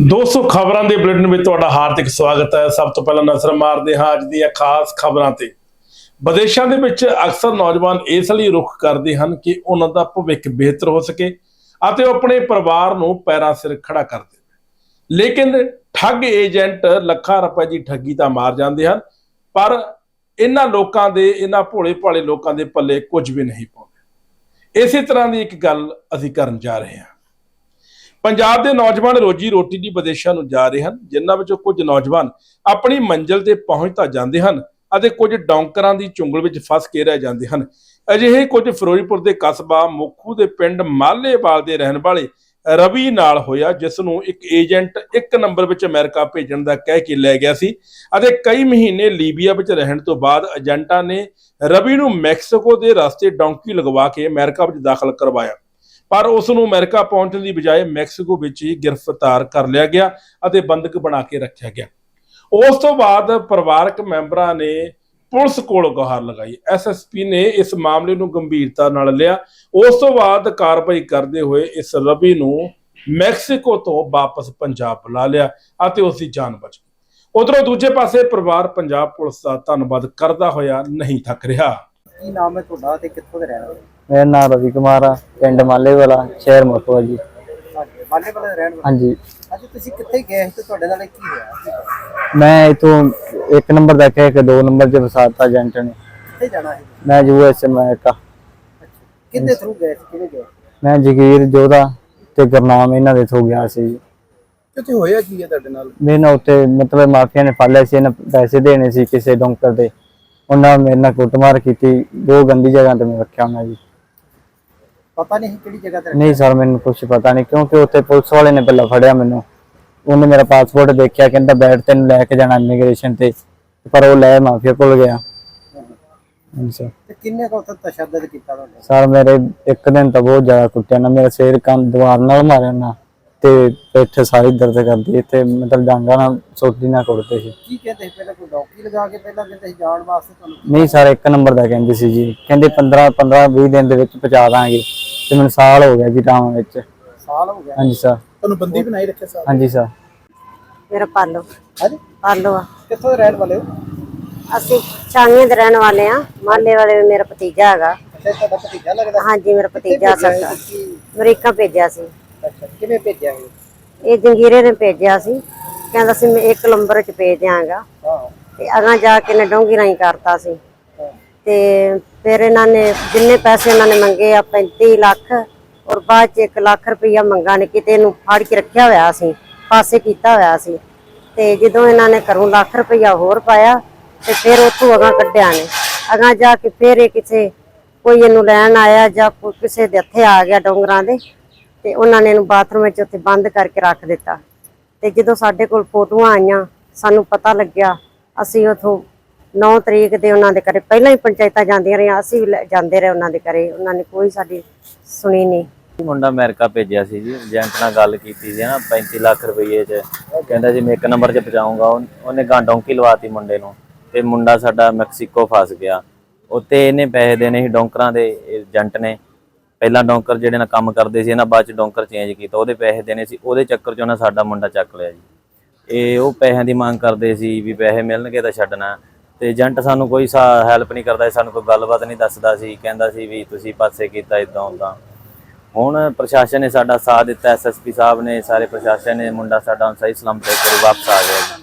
ਦੋਸਤੋ ਖਬਰਾਂ ਦੇ ਬੁਲੇਟਿਨ ਵਿੱਚ ਤੁਹਾਡਾ ਹਾਰਦਿਕ ਸਵਾਗਤ ਹੈ। ਸਭ ਤੋਂ ਪਹਿਲਾਂ ਨਜ਼ਰ ਮਾਰਦੇ ਹਾਂ ਅੱਜ ਦੀਆਂ ਖਾਸ ਖਬਰਾਂ ਤੇ। ਵਿਦੇਸ਼ਾਂ ਦੇ ਵਿੱਚ ਅਕਸਰ ਨੌਜਵਾਨ ਇਸ ਲਈ ਰੁਖ ਕਰਦੇ ਹਨ ਕਿ ਉਹਨਾਂ ਦਾ ਭਵਿੱਖ ਬਿਹਤਰ ਹੋ ਸਕੇ ਅਤੇ ਉਹ ਆਪਣੇ ਪਰਿਵਾਰ ਨੂੰ ਪੈਰਾਂ ਸਿਰ ਖੜਾ ਕਰਦੇ ਲੇਕਿਨ ਠੱਗ ਏਜੰਟ ਲੱਖਾਂ ਰੁਪਏ ਦੀ ਠੱਗੀ ਤਾਂ ਮਾਰ ਜਾਂਦੇ ਹਨ, ਪਰ ਇਹਨਾਂ ਲੋਕਾਂ ਦੇ, ਇਹਨਾਂ ਭੋਲੇ ਭਾਲੇ ਲੋਕਾਂ ਦੇ ਪੱਲੇ ਕੁਝ ਵੀ ਨਹੀਂ ਪਾਉਂਦੇ। ਇਸੇ ਤਰ੍ਹਾਂ ਦੀ ਇੱਕ ਗੱਲ ਅਸੀਂ ਕਰਨ ਜਾ ਰਹੇ ਹਾਂ। ਪੰਜਾਬ ਦੇ ਨੌਜਵਾਨ ਰੋਜੀ ਰੋਟੀ ਦੀ ਵਿਦੇਸ਼ਾਂ ਨੂੰ ਜਾ ਰਹੇ ਹਨ, ਜਿਨ੍ਹਾਂ ਵਿੱਚੋਂ ਕੁਝ ਨੌਜਵਾਨ ਆਪਣੀ ਮੰਜ਼ਿਲ ਤੇ ਪਹੁੰਚ ਤਾਂ ਜਾਂਦੇ ਹਨ ਅਤੇ ਕੁਝ ਡੌਂਕਰਾਂ ਦੀ ਚੁੰਗਲ ਵਿੱਚ ਫਸ ਕੇ ਰਹਿ ਜਾਂਦੇ ਹਨ। ਅਜਿਹੇ ਕੁਝ ਫਿਰੋਜ਼ਪੁਰ ਦੇ ਕਸਬਾ ਮੁੱਖੂ ਦੇ ਪਿੰਡ ਮਾਲੇਵਾਲ ਦੇ ਰਹਿਣ ਵਾਲੇ ਰਵੀ ਨਾਲ ਹੋਇਆ, ਜਿਸ ਨੂੰ ਇੱਕ ਏਜੰਟ ਇੱਕ ਨੰਬਰ ਵਿੱਚ ਅਮਰੀਕਾ ਭੇਜਣ ਦਾ ਕਹਿ ਕੇ ਲੈ ਗਿਆ ਸੀ ਅਤੇ ਕਈ ਮਹੀਨੇ ਲੀਬੀਆ ਵਿੱਚ ਰਹਿਣ ਤੋਂ ਬਾਅਦ ਏਜੰਟਾਂ ਨੇ ਰਵੀ ਨੂੰ ਮੈਕਸੀਕੋ ਦੇ ਰਸਤੇ ਡੌਂਕੀ ਲਗਵਾ ਕੇ ਅਮਰੀਕਾ ਵਿੱਚ ਦਾਖਲ ਕਰਵਾਇਆ। ਪਰ ਉਸ ਨੂੰ ਅਮਰੀਕਾ ਪਹੁੰਚਣ ਦੀ ਬਜਾਏ ਮੈਕਸੀਕੋ ਵਿੱਚ ਹੀ ਗ੍ਰਿਫਤਾਰ ਕਰ ਲਿਆ ਗਿਆ ਅਤੇ ਬੰਦਕ ਬਣਾ ਕੇ ਰੱਖਿਆ ਗਿਆ। ਉਸ ਤੋਂ ਬਾਅਦ ਪਰਿਵਾਰਕ ਮੈਂਬਰਾਂ ਨੇ ਪੁਲਿਸ ਕੋਲ ਗੁਹਾਰ ਲਗਾਈ। ਐਸਐਸਪੀ ਨੇ ਇਸ ਮਾਮਲੇ ਨੂੰ ਗੰਭੀਰਤਾ ਨਾਲ ਲਿਆ। ਉਸ ਤੋਂ ਬਾਅਦ ਕਾਰਵਾਈ ਕਰਦੇ ਹੋਏ ਇਸ ਰਵੀ ਨੂੰ ਮੈਕਸੀਕੋ ਤੋਂ ਵਾਪਸ ਪੰਜਾਬ ਬੁਲਾ ਲਿਆ ਅਤੇ ਉਸ ਦੀ ਜਾਨ ਬਚ ਗਈ। ਉਧਰੋਂ ਦੂਜੇ ਪਾਸੇ ਪਰਿਵਾਰ ਪੰਜਾਬ ਪੁਲਿਸ ਦਾ ਧੰਨਵਾਦ ਕਰਦਾ ਹੋਇਆ ਨਹੀਂ ਥੱਕ ਰਿਹਾ। ਕੀ ਨਾਮ ਹੈ ਤੁਹਾਡਾ ਤੇ ਕਿੱਥੋਂ ਦੇ ਰਹਿਣ ਵਾਲੇ? ਮੇਰਾ ਨਾਮ ਰਵੀ ਕੁਮਾਰ ਆ ਪਿੰਡ ਮਾਲੇ ਵਾਲਾ ਸ਼ਹਿਰ ਮੋਟਵਾ ਜੀ। ਹਾਂਜੀ ਮਾਲੇ ਵਾਲੇ ਦੇ ਰਹਿਣ ਵਾਲੇ? ਹਾਂਜੀ। ਅੱਜ ਤੁਸੀਂ ਕਿੱਥੇ ਗਏ ਸੀ ਤੇ ਤੁਹਾਡੇ ਨਾਲ ਕੀ ਹੋਇਆ? ਮੈਂ ਇਥੋਂ ਇੱਕ ਨੰਬਰ ਦਾ ਕਹਿ ਕੇ ਦੋ ਨੰਬਰ 'ਚ ਵਸਾਤਾ ਏਜੰਟ ਨੇ। ਕਿੱਥੇ ਜਾਣਾ ਹੈ ਮੈਂ ਯੂਐਸ ਅਮਰੀਕਾ। ਕਿੰਨੇ ਥਰੂ ਗਏ ਸੀ? ਕਿਹਨੇ ਗਏ? ਮੈਂ ਜਗੀਰ ਜੋਧਾ ਤੇ ਗੁਰਨਾਮ ਇਹਨਾਂ ਦੇ ਥੋ ਗਿਆ ਸੀ ਕਿੱਥੇ ਹੋਇਆ ਕੀ ਹੈ ਤੁਹਾਡੇ ਨਾਲ? ਮੇਰੇ ਨਾਲ ਉੱਤੇ ਮਤਲਬ ਮਾਫੀਆ ਨੇ ਫੜ ਲਿਆ ਸੀ ਇਹਨਾਂ ਪੈਸੇ ਦੇਣੇ ਸੀ ਕਿਸੇ ਡੌਂਕਰ ਦੇ। ਉਹਨਾਂ ਮੇਰੇ ਨਾਲ ਕੁੱਟਮਾਰ ਕੀਤੀ ਦੋ ਗੰਦੀ ਜਗ੍ਹਾ ਤੇ ਮੈਂ ਰੱਖਿਆ ਉਹਨਾਂ ਜੀ ਪਤਾ ਨਹੀਂ ਕਿਹੜੀ ਜਗ੍ਹਾ ਤੇ ਨਹੀਂ ਸਰ ਮੈਨੂੰ ਕੁਝ ਪਤਾ ਨਹੀਂ ਕਿਉਂਕਿ ਉੱਥੇ ਪੁਲਿਸ ਵਾਲੇ ਨੇ ਪਹਿਲਾਂ ਫੜਿਆ ਮੈਨੂੰ। ਉਹਨੇ ਮੇਰਾ ਪਾਸਪੋਰਟ ਦੇਖਿਆ ਕਹਿੰਦਾ ਬੈਠ ਤੈਨੂੰ ਲੈ ਕੇ ਜਾਣਾ ਇਮੀਗ੍ਰੇਸ਼ਨ ਤੇ ਪਰ ਉਹ ਲੈ ਮਾਫੀਆ ਕੋਲ ਗਿਆ। ਸਰ। ਤੇ ਕਿੰਨੇ ਕੋ ਉੱਥੇ ਤਸ਼ੱਦਦ ਕੀਤਾ ਤੁਹਾਡੇ? ਸਰ ਮੇਰੇ ਇੱਕ ਦਿਨ ਤਾਂ ਬਹੁਤ ਜ਼ਿਆਦਾ ਕੁੱਟਿਆ ਨਾ ਮੇਰਾ ਸਿਰ ਕੰਨ ਦੀਵਾਰ ਨਾਲ ਮਾਰਿਆ ਨਾ। ਤੇ ਪਿੱਠ ਸਾਰੀ ਦਰਦ ਕਰਦੀ ਇੱਥੇ ਮਤਲਬ ਡਾਂਗਾ ਨਾਲ ਸੋਟੀ ਨਾਲ ਕੁੱਟਦੇ ਸੀ। ਕੀ ਕਹਿੰਦੇ ਪਹਿਲਾਂ ਕੋਈ ਡੌਕੀ ਲਗਾ ਕੇ ਪਹਿਲਾਂ ਕਹਿੰਦੇ ਸੀ ਜਾਣ ਵਾਸਤੇ ਤੁਹਾਨੂੰ ਨਹੀਂ ਸਰ ਇੱਕ ਨੰਬਰ ਦਾ ਕਹਿੰਦੇ ਸੀ ਜੀ। ਕਹਿੰਦੇ 15 15 20 ਦਿਨ ਦੇ ਵਿੱਚ ਪਹੁੰਚਾ ਦਾਂਗੇ। ਤੇ ਮੈਨੂੰ ਸਾਲ ਹੋ ਗਿਆ ਜੀ ਟਾਵਾਂ ਵਿੱਚ। ਸਾਲ ਹੋ ਗਿਆ? ਹਾਂਜੀ ਸਰ। ਤੁਹਾਨੂੰ ਬੰਦੀ ਬਣਾਈ ਰੱਖਿਆ ਸਾਲ? ਹਾਂਜੀ ਸਰ। ਮੇਰਾ ਪਾਲੋ। ਹਾਂਜੀ? ਪਾਲੋ ਆ। ਕਿੱਥੋਂ ਦੇ ਰਹਿਣ ਵਾਲੇ ਹੋ? ਅਸੀਂ ਛਾਂਗੇ ਦੇ ਰਹਿਣ ਵਾਲੇ ਆ। ਮਾਲੇ ਵਾਲੇ ਮੇਰਾ ਭਤੀਜਾ ਹੈਗਾ। ਅੱਛਾ ਤੁਹਾਡਾ ਭਤੀਜਾ ਲੱਗਦਾ? ਹਾਂਜੀ ਮੇਰਾ ਭਤੀਜਾ ਤੁਸੀਂ? ਅਮਰੀਕਾ ਭੇਜਿਆ ਸੀ। ਕਿਵੇਂ ਭੇਜਿਆ ਇਹ ਇਹ ਜੰਗੀਰੇ ਨੇ ਭੇਜਿਆ ਸੀ। ਕਹਿੰਦਾ ਸੀ ਮੈਂ ਇੱਕ ਨੰਬਰ ਚ ਭੇਜ ਦਿਆਂਗਾ। ਹਾਂ। ਤੇ ਅਗਾਂ ਜਾ ਕੇ ਨੇ ਡੋਂਗੀ ਰਾਈ ਕਰਤਾ ਸੀ। ਤੇ ਫਿਰ ਇਹਨਾਂ ਨੇ ਜਿੰਨੇ ਪੈਸੇ ਇਹਨਾਂ ਨੇ ਮੰਗੇ ਆ 35 ਲੱਖ ਔਰ ਬਾਅਦ ਚ 1 ਲੱਖ ਰੁਪਈਆ ਮੰਗਾ ਨੇ ਕਿਤੇ ਇਹਨੂੰ ਫੜ ਕੇ ਰੱਖਿਆ ਹੋਇਆ ਸੀ ਪਾਸੇ ਕੀਤਾ ਹੋਇਆ ਸੀ। ਤੇ ਜਦੋਂ ਇਹਨਾਂ ਨੇ ਘਰੋਂ ਲੱਖ ਰੁਪਈਆ ਹੋਰ ਪਾਇਆ ਤੇ ਫਿਰ ਉੱਥੋਂ ਅਗਾਂ ਕੱਢਿਆ ਨੇ। ਅਗਾਂ ਜਾ ਕੇ ਫਿਰ ਇਹ ਕਿਸੇ ਕੋਈ ਇਹਨੂੰ ਲੈਣ ਆਇਆ ਜਾਂ ਕਿਸੇ ਦੇ ਹੱਥੇ ਆ ਗਿਆ ਡੋਂਗਰਾਂ ਦੇ ਤੇ ਉਹਨਾਂ ਨੇ ਇਹਨੂੰ ਬਾਥਰੂਮ ਵਿੱਚ ਉੱਥੇ ਬੰਦ ਕਰਕੇ ਰੱਖ ਦਿੱਤਾ। ਤੇ ਜਦੋਂ ਸਾਡੇ ਕੋਲ ਫੋਟੋਆਂ ਆਈਆਂ, ਸਾਨੂੰ ਪਤਾ ਲੱਗਿਆ, ਅਸੀਂ ਉਥੋਂ 9 ਤਰੀਕ ਦੇ ਉਹਨਾਂ ਦੇ ਘਰੇ, ਪਹਿਲਾਂ ਹੀ ਪੰਚਾਇਤਾਂ ਜਾਂਦੀਆਂ ਰਹੀਆਂ, ਅਸੀਂ ਵੀ ਜਾਂਦੇ ਰਹੇ ਉਹਨਾਂ ਦੇ ਘਰੇ, ਉਹਨਾਂ ਨੇ ਕੋਈ ਸਾਡੀ ਸੁਣੀ ਨਹੀਂ। ਮੁੰਡਾ ਅਮਰੀਕਾ ਭੇਜਿਆ ਸੀ ਜੀ, ਏਜੰਟ ਨਾਲ ਗੱਲ ਕੀਤੀ ਸੀ ਨਾ 35 ਲੱਖ ਰੁਪਏ ਚ। ਕਹਿੰਦਾ ਜੀ ਮੈਂ ਇੱਕ ਨੰਬਰ 'ਚ ਪਹੁੰਚਾਊਂਗਾ, ਉਹ- ਉਹਨੇ ਗਾਂ ਲਵਾਤੀ ਮੁੰਡੇ ਨੂੰ, ਤੇ ਮੁੰਡਾ ਸਾਡਾ ਮੈਕਸੀਕੋ ਫਸ ਗਿਆ। ਉੱਤੇ ਇਹਨੇ ਪੈਸੇ ਦੇਣੇ ਸੀ ਡੌਂਕਰਾਂ ਦੇ ਏਜੰਟ ਨੇ ਪਹਿਲਾਂ ਡੌਂਕਰ ਜਿਹੜੇ ਨਾਲ ਕੰਮ ਕਰਦੇ ਸੀ, ਇਹਨਾਂ ਬਾਅਦ ਚ ਡੌਂਕਰ ਚੇਂਜ ਕੀਤਾ, ਉਹਦੇ ਪੈਸੇ ਦੇਣੇ ਸੀ, ਉਹਦੇ ਚੱਕਰ 'ਚ ਉਹਨਾਂ ਸਾਡਾ ਮੁੰਡਾ ਚੱਕ ਲਿਆ ਜੀ। ਇਹ ਉਹ ਪੈਸਿਆਂ ਦੀ ਮੰਗ ਕਰਦੇ ਸੀ ਵੀ ਪੈਸੇ ਮਿਲਣਗੇ ਤਾਂ ਛੱਡਣਾ, ਤੇ ਏਜੰਟ ਸਾਨੂੰ ਕੋਈ ਹੈਲਪ ਨਹੀਂ ਕਰਦਾ ਸੀ, ਸਾਨੂੰ ਕੋਈ ਗੱਲਬਾਤ ਨਹੀਂ ਦੱਸਦਾ ਸੀ, ਕਹਿੰਦਾ ਸੀ ਵੀ ਤੁਸੀਂ ਪਾਸੇ ਕੀਤਾ ਇਦਾਂ ਉਦਾਂ ਹੁਣ ਪ੍ਰਸ਼ਾਸਨ ਨੇ ਸਾਡਾ ਸਾਥ ਦਿੱਤਾ ਐਸਐਸਪੀ ਸਾਹਿਬ ਨੇ, ਸਾਰੇ ਪ੍ਰਸ਼ਾਸਨ ਨੇ, ਮੁੰਡਾ ਸਾਡਾ ਹੁਣ ਸਹੀ ਸਲਾਮਤ ਘਰੇ ਵਾਪਸ ਆ ਗਿਆ ਜੀ।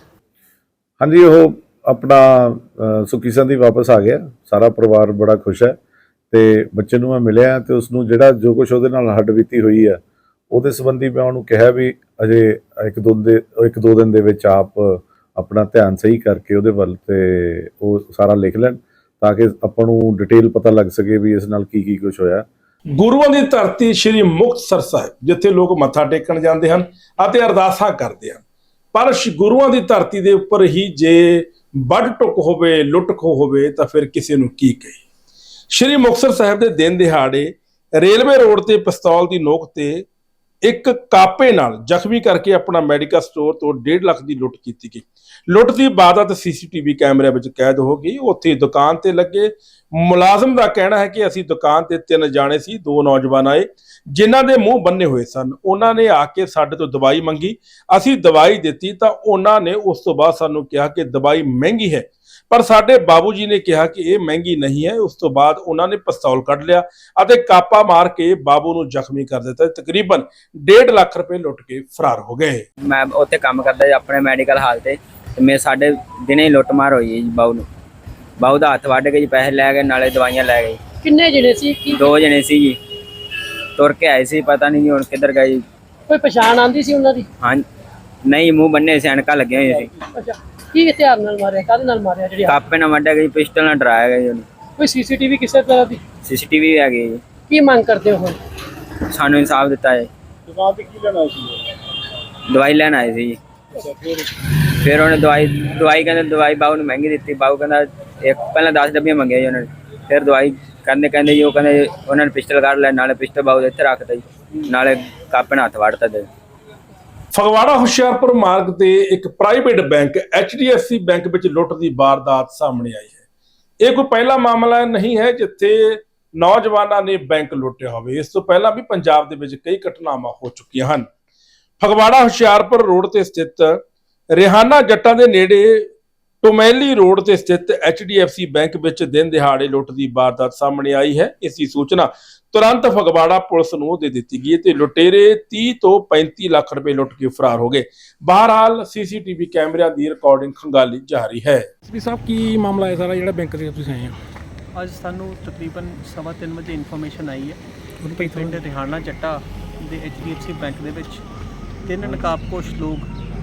ਹਾਂਜੀ, ਉਹ ਆਪਣਾ ਸੁਖੀ ਸੰਧੀ ਸੰਦੀ ਵਾਪਸ ਆ ਗਿਆ, ਸਾਰਾ ਪਰਿਵਾਰ ਬੜਾ ਖੁਸ਼ ਹੈ। ਤੇ ਬੱਚੇ ਨੂੰ ਮੈਂ ਮਿਲਿਆ ਤੇ ਉਸ ਨੂੰ ਜਿਹੜਾ ਜੋ ਕੁਝ ਉਹਦੇ ਨਾਲ ਹੱਡ ਬੀਤੀ ਹੋਈ ਆ, ਉਹਦੇ ਸੰਬੰਧੀ ਮੈਂ ਉਹਨੂੰ ਕਿਹਾ ਵੀ ਅਜੇ ਇੱਕ ਦੋ ਦੇ, ਇੱਕ ਦੋ ਦਿਨ ਦੇ ਵਿੱਚ ਆਪ ਆਪਣਾ ਧਿਆਨ ਸਹੀ ਕਰਕੇ ਉਹਦੇ ਵੱਲ ਤੇ ਉਹ ਸਾਰਾ ਲਿਖ ਲੈਣ ਤਾਂ ਕਿ ਆਪਾਂ ਨੂੰ ਡਿਟੇਲ ਪਤਾ ਲੱਗ ਸਕੇ ਵੀ ਇਸ ਨਾਲ ਕੀ ਕੀ ਕੁਝ ਹੋਇਆ। ਗੁਰੂਆਂ ਦੀ ਧਰਤੀ ਸ੍ਰੀ ਮੁਕਤਸਰ ਸਾਹਿਬ, ਜਿੱਥੇ ਲੋਕ ਮੱਥਾ ਟੇਕਣ ਜਾਂਦੇ ਹਨ ਅਤੇ ਅਰਦਾਸਾਂ ਕਰਦੇ ਹਨ। ਪਰ ਗੁਰੂਆਂ ਦੀ ਧਰਤੀ ਦੇ ਉੱਪਰ ਹੀ ਜੇ ਵੱਢ ਟੁੱਕ ਹੋਵੇ, ਲੁੱਟ ਖੋ ਹੋਵੇ ਤਾਂ ਫਿਰ ਕਿਸੇ ਨੂੰ ਕੀ ਕਹੇ ਸ੍ਰੀ ਮੁਕਤਸਰ ਸਾਹਿਬ ਦੇ ਦਿਨ ਦਿਹਾੜੇ ਰੇਲਵੇ ਰੋਡ ਤੇ ਪਿਸਤੌਲ ਦੀ ਨੋਕ ਤੇ ਇੱਕ ਕਾਪੇ ਨਾਲ ਜ਼ਖਮੀ ਕਰਕੇ ਆਪਣਾ ਮੈਡੀਕਲ ਸਟੋਰ ਤੋਂ 1.5 ਲੱਖ ਦੀ ਲੁੱਟ ਕੀਤੀ ਗਈ। ਲੁੱਟ ਦੀ ਵਾਰਦਾਤ ਸੀਸੀਟੀਵੀ ਕੈਮਰੇ ਵਿੱਚ ਕੈਦ ਹੋ ਗਈ। ਉੱਥੇ ਦੁਕਾਨ ਤੇ ਲੱਗੇ। ਮੁਲਾਜ਼ਮ ਦਾ ਕਹਿਣਾ ਹੈ ਕਿ ਅਸੀਂ ਦੁਕਾਨ ਤੇ ਤਿੰਨ ਜਾਣੇ ਸੀ, ਦੋ ਨੌਜਵਾਨ ਆਏ, ਜਿਨ੍ਹਾਂ ਦੇ ਮੂੰਹ ਬੰਨੇ ਹੋਏ ਸਨ। ਉਹਨਾਂ ਨੇ ਆ ਕੇ ਸਾਡੇ ਤੋਂ ਦਵਾਈ ਮੰਗੀ। ਅਸੀਂ ਦਵਾਈ ਦਿੱਤੀ ਤਾਂ ਉਹਨਾਂ ਨੇ ਉਸ ਤੋਂ ਬਾਅਦ ਸਾਨੂੰ ਕਿਹਾ ਕਿ ਦਵਾਈ ਮਹਿੰਗੀ ਹੈ। ਪਰ ਸਾਡੇ ਬਾਬੂ ਜੀ ਨੇ ਕਿਹਾ ਕਿ ਇਹ ਮਹਿੰਗੀ ਨਹੀਂ ਹੈ। ਉਸ ਤੋਂ ਬਾਅਦ ਉਹਨਾਂ ਨੇ ਪਿਸਤੌਲ ਕੱਢ ਲਿਆ ਅਤੇ ਕਾਪਾ ਮਾਰ ਕੇ ਬਾਬੂ ਨੂੰ ਜ਼ਖਮੀ ਕਰ ਦਿੱਤਾ। ਤਕਰੀਬਨ 1.5 ਲੱਖ ਰੁਪਏ ਲੁੱਟ ਕੇ ਫਰਾਰ ਹੋ ਗਏ। ਮੈਂ ਉੱਥੇ ਕੰਮ ਕਰਦਾ ਆਪਣੇ ਮੈਡੀਕਲ ਹਾਲ ਤੇ। ਤੇ ਮੇਰੇ ਸਾਡੇ ਦਿਨੇ ਹੀ ਲੁੱਟਮਾਰ ਹੋਈ ਹੈ ਜੀ ਬਾਊ ਨੂੰ। ਬਾਊ ਦਾ ਹੱਥ ਵੱਢ ਕੇ ਜੀ ਪੈਸੇ ਲੈ ਗਏ ਨਾਲੇ ਦਵਾਈਆਂ ਲੈ ਗਏ। ਕਿੰਨੇ ਜਣੇ ਸੀ? ਕੀ ਦੋ ਜਣੇ ਸੀ ਜੀ। ਤੁਰ ਕੇ ਆਏ ਸੀ ਪਤਾ ਨਹੀਂ ਜੀ ਹੁਣ ਕਿੱਧਰ ਗਏ ਜੀ। ਕੋਈ ਪਛਾਣ ਆਂਦੀ ਸੀ ਉਹਨਾਂ ਦੀ? ਹਾਂ ਨਹੀਂ ਮੂੰਹ ਬੰਨੇ ਸੀ ਐਨਕਾਂ ਲੱਗੀਆਂ ਸੀ। ਅੱਛਾ ਕੀ ਹਥਿਆਰ ਨਾਲ ਮਾਰਿਆ? ਕਾਹਦੇ ਨਾਲ ਮਾਰਿਆ ਜਿਹੜੀ? ਕਾਪੇ ਨਾਲ ਵੱਢਿਆ ਗਈ ਪਿਸਟਲ ਨਾਲ ਡਰਾਇਆ ਗਿਆ ਜੀ ਉਹਨੂੰ। ਕੋਈ ਸੀਸੀਟੀਵੀ ਕਿਸੇ ਤਰ੍ਹਾਂ ਦੀ? ਸੀਸੀਟੀਵੀ ਹੈਗੀ ਜੀ। ਕੀ ਮੰਗ ਕਰਦੇ ਹੋ ਹੁਣ? ਸਾਨੂੰ ਇਨਸਾਫ ਦਿੱਤਾ ਹੈ ਦੁਕਾਨ ਤੇ ਕੀ ਲੈਣਾ ਸੀ? ਦਵਾਈ ਲੈਣ ਆਏ ਸੀ ਜੀ। ਫਿਰ? ਫਿਰ ਉਹਨੇ ਦਵਾਈ ਦਵਾਈ ਕਹਿੰਦੇ ਦਵਾਈ ਬਾਊ ਨੂੰ ਮਹਿੰਗੀ ਦਿੱਤੀ, ਬਾਊ ਕਹਿੰਦਾ ਇੱਕ, ਪਹਿਲਾਂ 10 ਡੱਬੀਆਂ ਮੰਗੀਆਂ ਜੀ ਉਹਨਾਂ ਨੇ, ਫਿਰ ਦਵਾਈ ਕਹਿੰਦੇ ਕਹਿੰਦੇ ਜੀ, ਉਹ ਕਹਿੰਦੇ ਉਹਨਾਂ ਨੇ ਪਿਸਟਲ ਕੱਢ ਲਿਆ, ਨਾਲੇ ਪਿਸਟਲ ਬਾਊ ਦੇ ਇੱਥੇ ਰੱਖਤਾ ਜੀ, ਨਾਲੇ ਕਾਪੇ ਨਾਲ ਹੱਥ ਵੜਤਾ ਦੇ। ਫਗਵਾੜਾ ਹੁਸ਼ਿਆਰਪੁਰ ਮਾਰਗ ਤੇ ਇੱਕ ਪ੍ਰਾਈਵੇਟ ਬੈਂਕ HDFC ਬੈਂਕ ਵਿੱਚ ਲੁੱਟ ਦੀ ਵਾਰਦਾਤ ਸਾਹਮਣੇ ਆਈ ਹੈ। ਇਹ ਕੋਈ ਪਹਿਲਾ ਮਾਮਲਾ ਨਹੀਂ ਹੈ ਜਿੱਥੇ ਨੌਜਵਾਨਾਂ ਨੇ ਬੈਂਕ ਲੁੱਟਿਆ ਹੋਵੇ। ਇਸ ਤੋਂ ਪਹਿਲਾਂ ਵੀ ਪੰਜਾਬ ਦੇ ਵਿੱਚ ਕਈ ਘਟਨਾਵਾਂ ਹੋ ਚੁੱਕੀਆਂ ਹਨ। ਫਗਵਾੜਾ ਹੁਸ਼ਿਆਰਪੁਰ ਰੋਡ ਤੇ ਸਥਿਤ ਰਿਹਾਨਾ ਜੱਟਾਂ ਦੇ ਨੇੜੇ ਟੋਮੈਲੀ ਰੋਡ ਤੇ ਸਥਿਤ HDFC ਬੈਂਕ ਵਿੱਚ ਦਿਨ ਦਿਹਾੜੇ ਲੁੱਟ ਦੀ ਵਾਰਦਾਤ ਸਾਹਮਣੇ ਆਈ ਹੈ। ਇਸ ਦੀ ਸੂਚਨਾ ਤੁਰੰਤ ਫਗਵਾੜਾ ਪੁਲਿਸ ਨੂੰ ਦੇ ਦਿੱਤੀ ਗਈ ਤੇ ਲੁਟੇਰੇ 30 ਤੋਂ 35 ਲੱਖ ਰੁਪਏ ਲੁੱਟ ਕੇ ਫਰਾਰ ਹੋ ਗਏ। ਬਹਰਹਾਲ ਸੀਸੀਟੀਵੀ ਕੈਮਰਿਆਂ ਦੀ ਰਿਕਾਰਡਿੰਗ ਖੰਗਾਲੀ ਜਾ ਰਹੀ ਹੈ। ਵੀ ਸਾਹਿਬ ਕੀ ਮਾਮਲਾ ਹੈ ਸਾਰਾ ਜਿਹੜਾ ਬੈਂਕ ਦੇ ਤੁਸੀਂ ਆਏ ਹੋ? ਅੱਜ ਸਾਨੂੰ ਤਕਰੀਬਨ ਸਵਾ ਤਿੰਨ ਵਜੇ ਇਨਫੋਰਮੇਸ਼ਨ ਆਈ ਹੈ ਪਿੰਡ ਰਿਹਾਨਾ ਚੱਟਾ ਦੇ HDFC ਬੈਂਕ ਦੇ ਵਿੱਚ। ਤਿੰਨ ਨਕਾਬਪੋਸ਼ ਲੋਕ